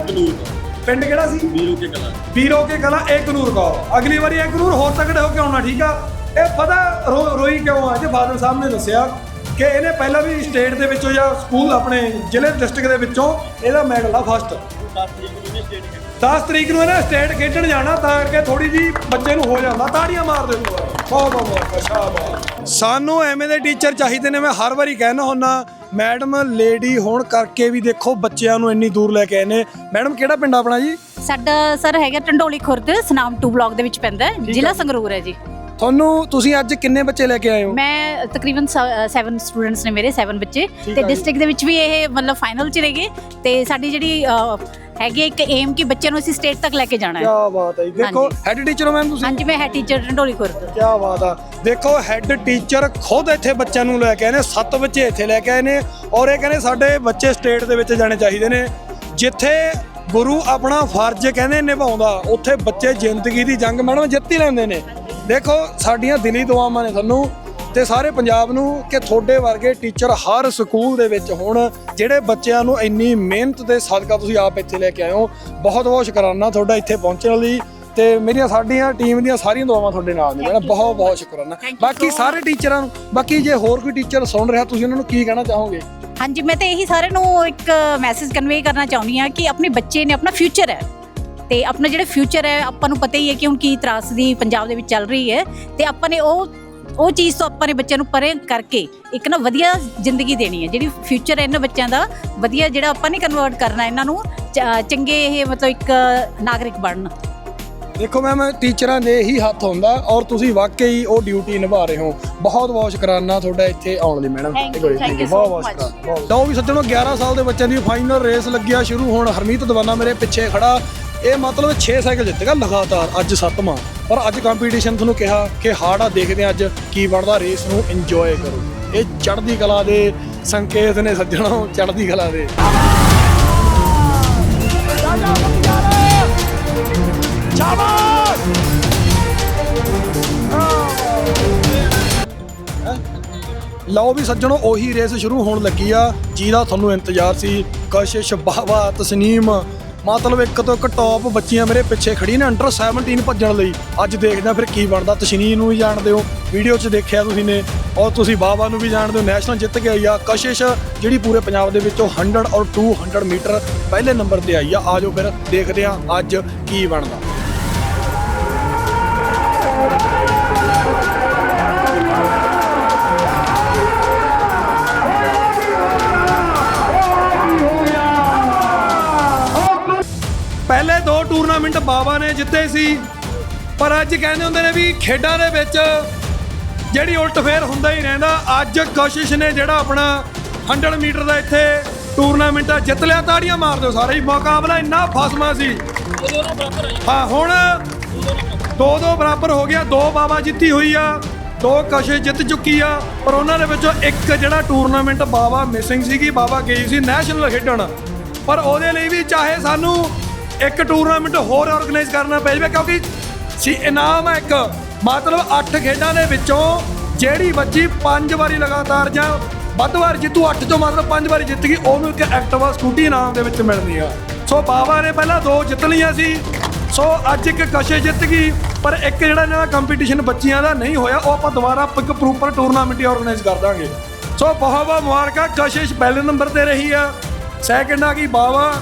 ਪਿੰਡ ਕਿਹੜਾ ਸੀ? ਵੀਰੋ ਕੇ ਕਲਾ। ਵੀਰੋ ਕੇ ਕਲਾ ਇੱਕ ਨੂਰ ਕੌਰ। ਅਗਲੀ ਵਾਰੀ ਇੱਕ ਨੂਰ ਹੋਰ ਤਕੜੇ ਹੋ ਕੇ ਆਉਣਾ ਠੀਕ ਆ? ਇਹ ਪਤਾ ਰੋਈ ਕਿਉਂ ਆ? ਜੇ ਫਾਦਰ ਸਾਹਿਬ ਨੇ ਦੱਸਿਆ ਕਿ ਇਹਨੇ ਪਹਿਲਾਂ ਵੀ ਸਟੇਟ ਦੇ ਵਿੱਚੋਂ ਜਾਂ ਸਕੂਲ ਆਪਣੇ ਜ਼ਿਲ੍ਹੇ ਡਿਸਟ੍ਰਿਕਟ ਦੇ ਵਿੱਚੋਂ ਇਹਦਾ ਮੈਡਲ ਆ ਫਸਟ 10 ਤਰੀਕ ਨੂੰ ਇਹਨੇ ਸਟੇਟ ਖੇਡਣ। ਜਾਣਾ ਤਾਂ ਕਰਕੇ ਥੋੜੀ ਜੀ ਬੱਚੇ ਨੂੰ ਹੋ ਜਾਂਦਾ ਤਾੜੀਆਂ ਮਾਰ। ਬਹੁਤ ਬਹੁਤ ਬਹੁਤ ਸ਼ਾਬਾਸ਼। ਸਾਨੂੰ ਐਵੇਂ ਦੇ ਟੀਚਰ ਚਾਹੀਦੇ ਨੇ ਮੈਂ ਹਰ ਵਾਰੀ ਕਹਿਣਾ ਹੁੰਨਾ ਮੈਡਮ ਲੇਡੀ ਹੋਣ ਕਰਕੇ ਵੀ ਦੇਖੋ ਬੱਚਿਆਂ ਨੂੰ ਇੰਨੀ ਦੂਰ ਲੈ ਕੇ ਆਏ ਨੇ। ਮੈਡਮ ਕਿਹੜਾ ਪਿੰਡ ਆਪਣਾ ਜੀ? ਸਾਡਾ ਸਰ ਹੈਗਾ ਟੰਡੋਲੀ ਖੁਰਦ ਸਨਾਮ 2 ਬਲਾਕ ਦੇ ਵਿੱਚ ਪੈਂਦਾ ਹੈ ਜ਼ਿਲ੍ਹਾ ਸੰਗਰੂਰ ਹੈ ਜੀ। ਤੁਹਾਨੂੰ ਤੁਸੀਂ ਅੱਜ ਕਿੰਨੇ ਬੱਚੇ ਲੈ ਕੇ ਆਏ ਹੋ? ਮੈਂ ਤਕਰੀਬਨ 7 ਸਟੂਡੈਂਟਸ ਨੇ ਮੇਰੇ 7 ਬੱਚੇ। ਤੇ। ਡਿਸਟ੍ਰਿਕਟ ਦੇ ਵਿੱਚ ਵੀ ਇਹ ਮਤਲਬ ਫਾਈਨਲ ਚ ਰਹੇਗੇ। ਤੇ ਸਾਡੀ ਜਿਹੜੀ ਹੈਗੀ ਹੈ ਇੱਕ ਏਮ ਕਿ ਬੱਚਿਆਂ ਨੂੰ ਅਸੀਂ ਸਟੇਟ ਤੱਕ ਲੈ ਕੇ ਜਾਣਾ ਹੈ। ਕੀ ਬਾਤ ਹੈ ਜੀ। ਦੇਖੋ ਹਾਂਜੀ। ਹੈਡ ਟੀਚਰ ਹੋ ਮੈਮ ਤੁਸੀਂ? ਹਾਂਜੀ ਮੈਂ ਹੈ ਟੀਚਰ ਟੰਡੋਲੀ ਖੁਰਦ ਕੀ ਬਾਤ ਆ। ਦੇਖੋ ਹੈਡ ਟੀਚਰ ਖੁਦ ਇੱਥੇ ਬੱਚਿਆਂ ਨੂੰ ਲੈ ਕੇ ਆਏ ਨੇ ਸੱਤ ਬੱਚੇ ਇੱਥੇ ਲੈ ਕੇ ਆਏ ਨੇ ਔਰ ਇਹ ਕਹਿੰਦੇ ਸਾਡੇ ਬੱਚੇ ਸਟੇਟ ਦੇ ਵਿੱਚ ਜਾਣੇ ਚਾਹੀਦੇ ਨੇ। ਜਿੱਥੇ ਗੁਰੂ ਆਪਣਾ ਫਰਜ਼ ਕਹਿੰਦੇ ਨਿਭਾਉਂਦਾ ਉੱਥੇ ਬੱਚੇ ਜ਼ਿੰਦਗੀ ਦੀ ਜੰਗ ਮੈਡਮ ਜਿੱਤ ਹੀ ਲੈਂਦੇ ਨੇ। ਦੇਖੋ ਸਾਡੀਆਂ ਦਿਲੀ ਦੁਆਵਾਂ ਨੇ ਤੁਹਾਨੂੰ ਤੇ ਸਾਰੇ ਪੰਜਾਬ ਨੂੰ ਕਿ ਤੁਹਾਡੇ ਵਰਗੇ ਟੀਚਰ ਹਰ ਸਕੂਲ ਦੇ ਵਿੱਚ ਹੋਣ ਜਿਹੜੇ ਬੱਚਿਆਂ ਨੂੰ ਇੰਨੀ ਮਿਹਨਤ ਦੇ ਸਦਕਾ ਤੁਸੀਂ ਆਪ ਇੱਥੇ ਲੈ ਕੇ ਆਏ ਹੋ। ਬਹੁਤ ਬਹੁਤ ਸ਼ੁਕਰਾਨਾ ਤੁਹਾਡਾ ਇੱਥੇ ਪਹੁੰਚਣ ਲਈ ਤੇ ਮੇਰੀਆਂ ਸਾਡੀਆਂ ਟੀਮ ਦੀਆਂ ਸਾਰੀਆਂ ਦੁਆਵਾਂ ਤੁਹਾਡੇ ਨਾਲ ਨੇ ਮੈਡਮ ਬਹੁਤ ਬਹੁਤ ਸ਼ੁਕਰਾਨਾ। ਬਾਕੀ ਸਾਰੇ ਟੀਚਰਾਂ ਨੂੰ ਬਾਕੀ ਜੇ ਹੋਰ ਕੋਈ ਟੀਚਰ ਸੁਣ ਰਿਹਾ ਤੁਸੀਂ ਉਹਨਾਂ ਨੂੰ ਕੀ ਕਹਿਣਾ ਚਾਹੋਗੇ? ਹਾਂਜੀ ਮੈਂ ਤਾਂ ਇਹੀ ਸਾਰਿਆਂ ਨੂੰ ਇੱਕ ਮੈਸੇਜ ਕਨਵੇ ਕਰਨਾ ਚਾਹੁੰਦੀ ਹਾਂ ਕਿ ਆਪਣੇ ਬੱਚੇ ਨੇ ਆਪਣਾ ਫਿਊਚਰ ਹੈ। ਤੇ ਆਪਣਾ ਜਿਹੜਾ ਫਿਊਚਰ ਹੈ, ਆਪਾਂ ਨੂੰ ਪਤਾ ਹੀ ਹੈ ਕਿ ਹੁਣ ਕੀ ਤਰਾਸਦੀ ਪੰਜਾਬ ਦੇ ਵਿੱਚ ਚੱਲ ਰਹੀ ਹੈ ਤੇ ਆਪਾਂ ਨੇ ਉਹ ਉਹ ਚੀਜ਼ ਤੋਂ ਆਪਾਂ ਨੇ ਬੱਚਿਆਂ ਨੂੰ ਪਰੇ ਕਰਕੇ ਇੱਕ ਨਾ ਵਧੀਆ ਜ਼ਿੰਦਗੀ ਦੇਣੀ ਹੈ, ਜਿਹੜੀ ਫਿਊਚਰ ਹੈ ਇਹਨਾਂ ਬੱਚਿਆਂ ਦਾ, ਵਧੀਆ ਜਿਹੜਾ ਆਪਾਂ ਨੇ ਕਨਵਰਟ ਕਰਨਾ ਇਹਨਾਂ ਨੂੰ, ਚ- ਚੰਗੇ ਇਹ ਮਤਲਬ ਇੱਕ ਨਾਗਰਿਕ ਬਣਨ। ਦੇਖੋ ਮੈਮ ਟੀਚਰਾਂ ਦੇ ਹੀ ਹੱਥ ਹੁੰਦਾ ਔਰ ਤੁਸੀਂ ਵਾਕਈ ਉਹ ਡਿਊਟੀ ਨਿਭਾ ਰਹੇ ਹੋ। ਬਹੁਤ ਬਹੁਤ ਸ਼ੁਕਰਾਨਾ ਤੁਹਾਡਾ ਇੱਥੇ ਆਉਣ ਲਈ madam. Thank you, thank you so ਬਹੁਤ ਬਹੁਤ much. ਸ਼ੁਕਰਾਨਾ। ਲਓ ਵੀ ਸੱਜਣੋ 11 ਸਾਲ ਦੇ ਬੱਚਿਆਂ ਦੀ ਫਾਈਨਲ ਰੇਸ ਲੱਗਿਆ ਸ਼ੁਰੂ ਹੁਣ। ਹਰਮੀਤ ਦਵਾਨਾ ਮੇਰੇ ਪਿੱਛੇ ਖੜਾ। ਇਹ ਮਤਲਬ 6 ਸਾਈਕਲ ਜਿੱਤੇਗਾ ਲਗਾਤਾਰ ਅੱਜ ਸੱਤਵਾਂ। ਪਰ ਅੱਜ ਕੰਪੀਟੀਸ਼ਨ ਤੁਹਾਨੂੰ ਕਿਹਾ ਕਿ ਹਾਰਡ ਆ ਦੇਖਦੇ ਹਾਂ ਅੱਜ ਕੀ ਬਣਦਾ। ਰੇਸ ਨੂੰ ਇੰਜੋਏ ਕਰੋ। ਇਹ ਚੜ੍ਹਦੀ ਕਲਾ ਦੇ ਸੰਕੇਤ ਨੇ ਸੱਜਣੋ ਚੜ੍ਹਦੀ ਕਲਾ ਦੇ। ਲਓ ਵੀ ਸੱਜਣੋ, ਉਹੀ ਰੇਸ ਸ਼ੁਰੂ ਹੋਣ ਲੱਗੀ ਆ। ਜਿਹਦਾ ਤੁਹਾਨੂੰ ਇੰਤਜ਼ਾਰ ਸੀ। ਕਸ਼ਿਸ਼, ਬਾਵਾ, ਤਸਨੀਮ। ਮਤਲਬ ਇੱਕ ਤੋਂ ਇੱਕ ਟੌਪ ਬੱਚੀਆਂ ਮੇਰੇ ਪਿੱਛੇ ਖੜੀ ਨੇ ਅੰਡਰ 17 ਭੱਜਣ ਲਈ। ਅੱਜ ਦੇਖਦੇ ਆ ਫਿਰ ਕੀ ਬਣਦਾ। ਤਸਨੀਮ ਨੂੰ ਵੀ ਜਾਣਦੇ ਹੋ। ਵੀਡੀਓ 'ਚ ਦੇਖਿਆ ਤੁਸੀਂ ਨੇ। ਔਰ ਤੁਸੀਂ ਬਾਬਾ ਨੂੰ ਵੀ ਜਾਣਦੇ ਹੋ। ਨੈਸ਼ਨਲ ਜਿੱਤ ਕੇ ਆਈ ਆ। ਕਸ਼ਿਸ਼, ਜਿਹੜੀ ਪੂਰੇ ਪੰਜਾਬ ਦੇ ਵਿੱਚੋਂ 100 ਔਰ 200 ਮੀਟਰ ਪਹਿਲੇ ਨੰਬਰ ਤੇ ਆਈ ਆ। ਆਜੋ ਫਿਰ ਦੇਖਦੇ ਆ ਅੱਜ ਕੀ ਬਣਦਾ। ਪਹਿਲੇ ਦੋ ਟੂਰਨਾਮੈਂਟ ਬਾਬਾ ਨੇ ਜਿੱਤੇ ਸੀ ਪਰ ਅੱਜ ਕਹਿੰਦੇ ਹੁੰਦੇ ਨੇ ਵੀ ਖੇਡਾਂ ਦੇ ਵਿੱਚ ਜਿਹੜੀ ਉਲਟ ਫੇਰ ਹੁੰਦਾ ਹੀ ਰਹਿੰਦਾ। ਅੱਜ ਕਸ਼ਿਸ਼ ਨੇ ਜਿਹੜਾ ਆਪਣਾ 100 ਮੀਟਰ ਦਾ ਇੱਥੇ ਟੂਰਨਾਮੈਂਟ ਜਿੱਤ ਲਿਆ ਤਾੜੀਆਂ ਮਾਰ ਦਿਓ ਸਾਰੇ ਹੀ। ਮੁਕਾਬਲਾ ਇੰਨਾ ਫਸਮਾ ਸੀ। ਹਾਂ ਹੁਣ ਦੋ ਦੋ ਬਰਾਬਰ ਹੋ ਗਿਆ, ਦੋ ਬਾਬਾ ਜਿੱਤੀ ਹੋਈ ਆ, ਦੋ ਕਸ਼ਿਸ਼ ਜਿੱਤ ਚੁੱਕੀ ਆ, ਪਰ ਉਹਨਾਂ ਦੇ ਵਿੱਚੋਂ ਇੱਕ ਜਿਹੜਾ ਟੂਰਨਾਮੈਂਟ ਬਾਬਾ ਮਿਸਿੰਗ ਸੀਗੀ ਬਾਬਾ ਗਈ ਸੀ ਨੈਸ਼ਨਲ ਖੇਡਣ। ਪਰ ਉਹਦੇ ਲਈ ਵੀ ਚਾਹੇ ਸਾਨੂੰ ਇੱਕ ਟੂਰਨਾਮੈਂਟ ਹੋਰ ਆਰਗੇਨਾਈਜ਼ ਕਰਨਾ ਪੈ ਜਾਵੇ, ਕਿਉਂਕਿ ਸੀ ਇਨਾਮ ਹੈ ਇੱਕ, ਮਤਲਬ 8 ਖੇਡਾਂ ਦੇ ਵਿੱਚੋਂ ਜਿਹੜੀ ਬੱਚੀ 5 ਵਾਰੀ ਲਗਾਤਾਰ ਜਾਂ ਵੱਧ ਵਾਰ ਜਿੱਤੂ 8 ਤੋਂ ਮਤਲਬ 5 ਵਾਰੀ ਜਿੱਤ ਗਈ ਉਹਨੂੰ ਇੱਕ ਐਕਟਿਵਾ ਸਕੂਟੀ ਇਨਾਮ ਦੇ ਵਿੱਚ ਮਿਲਣੀ ਆ। ਸੋ ਬਾਵਾ ਨੇ ਪਹਿਲਾਂ ਦੋ ਜਿੱਤ ਲਈਆਂ ਸੀ। ਸੋ ਅੱਜ ਇੱਕ ਕਸ਼ੇ ਜਿੱਤ ਗਈ, ਪਰ ਇੱਕ ਜਿਹੜਾ ਇਹਨਾਂ ਦਾ ਕੰਪੀਟੀਸ਼ਨ ਬੱਚਿਆਂ ਦਾ ਨਹੀਂ ਹੋਇਆ, ਉਹ ਆਪਾਂ ਦੁਬਾਰਾ ਇੱਕ ਪ੍ਰੋਪਰ ਟੂਰਨਾਮੈਂਟ ਹੀ ਆਰਗੇਨਾਈਜ਼ ਕਰ ਦਾਂਗੇ। ਸੋ ਬਹੁਤ ਬਹੁਤ ਮੁਬਾਰਕਾਂ ਕਸ਼ਿਸ਼ ਪਹਿਲੇ ਨੰਬਰ ਤੇ ਰਹੀ ਆ। ਸੈਕਿੰਡ ਆ ਗਈ ਬਾਵਾ।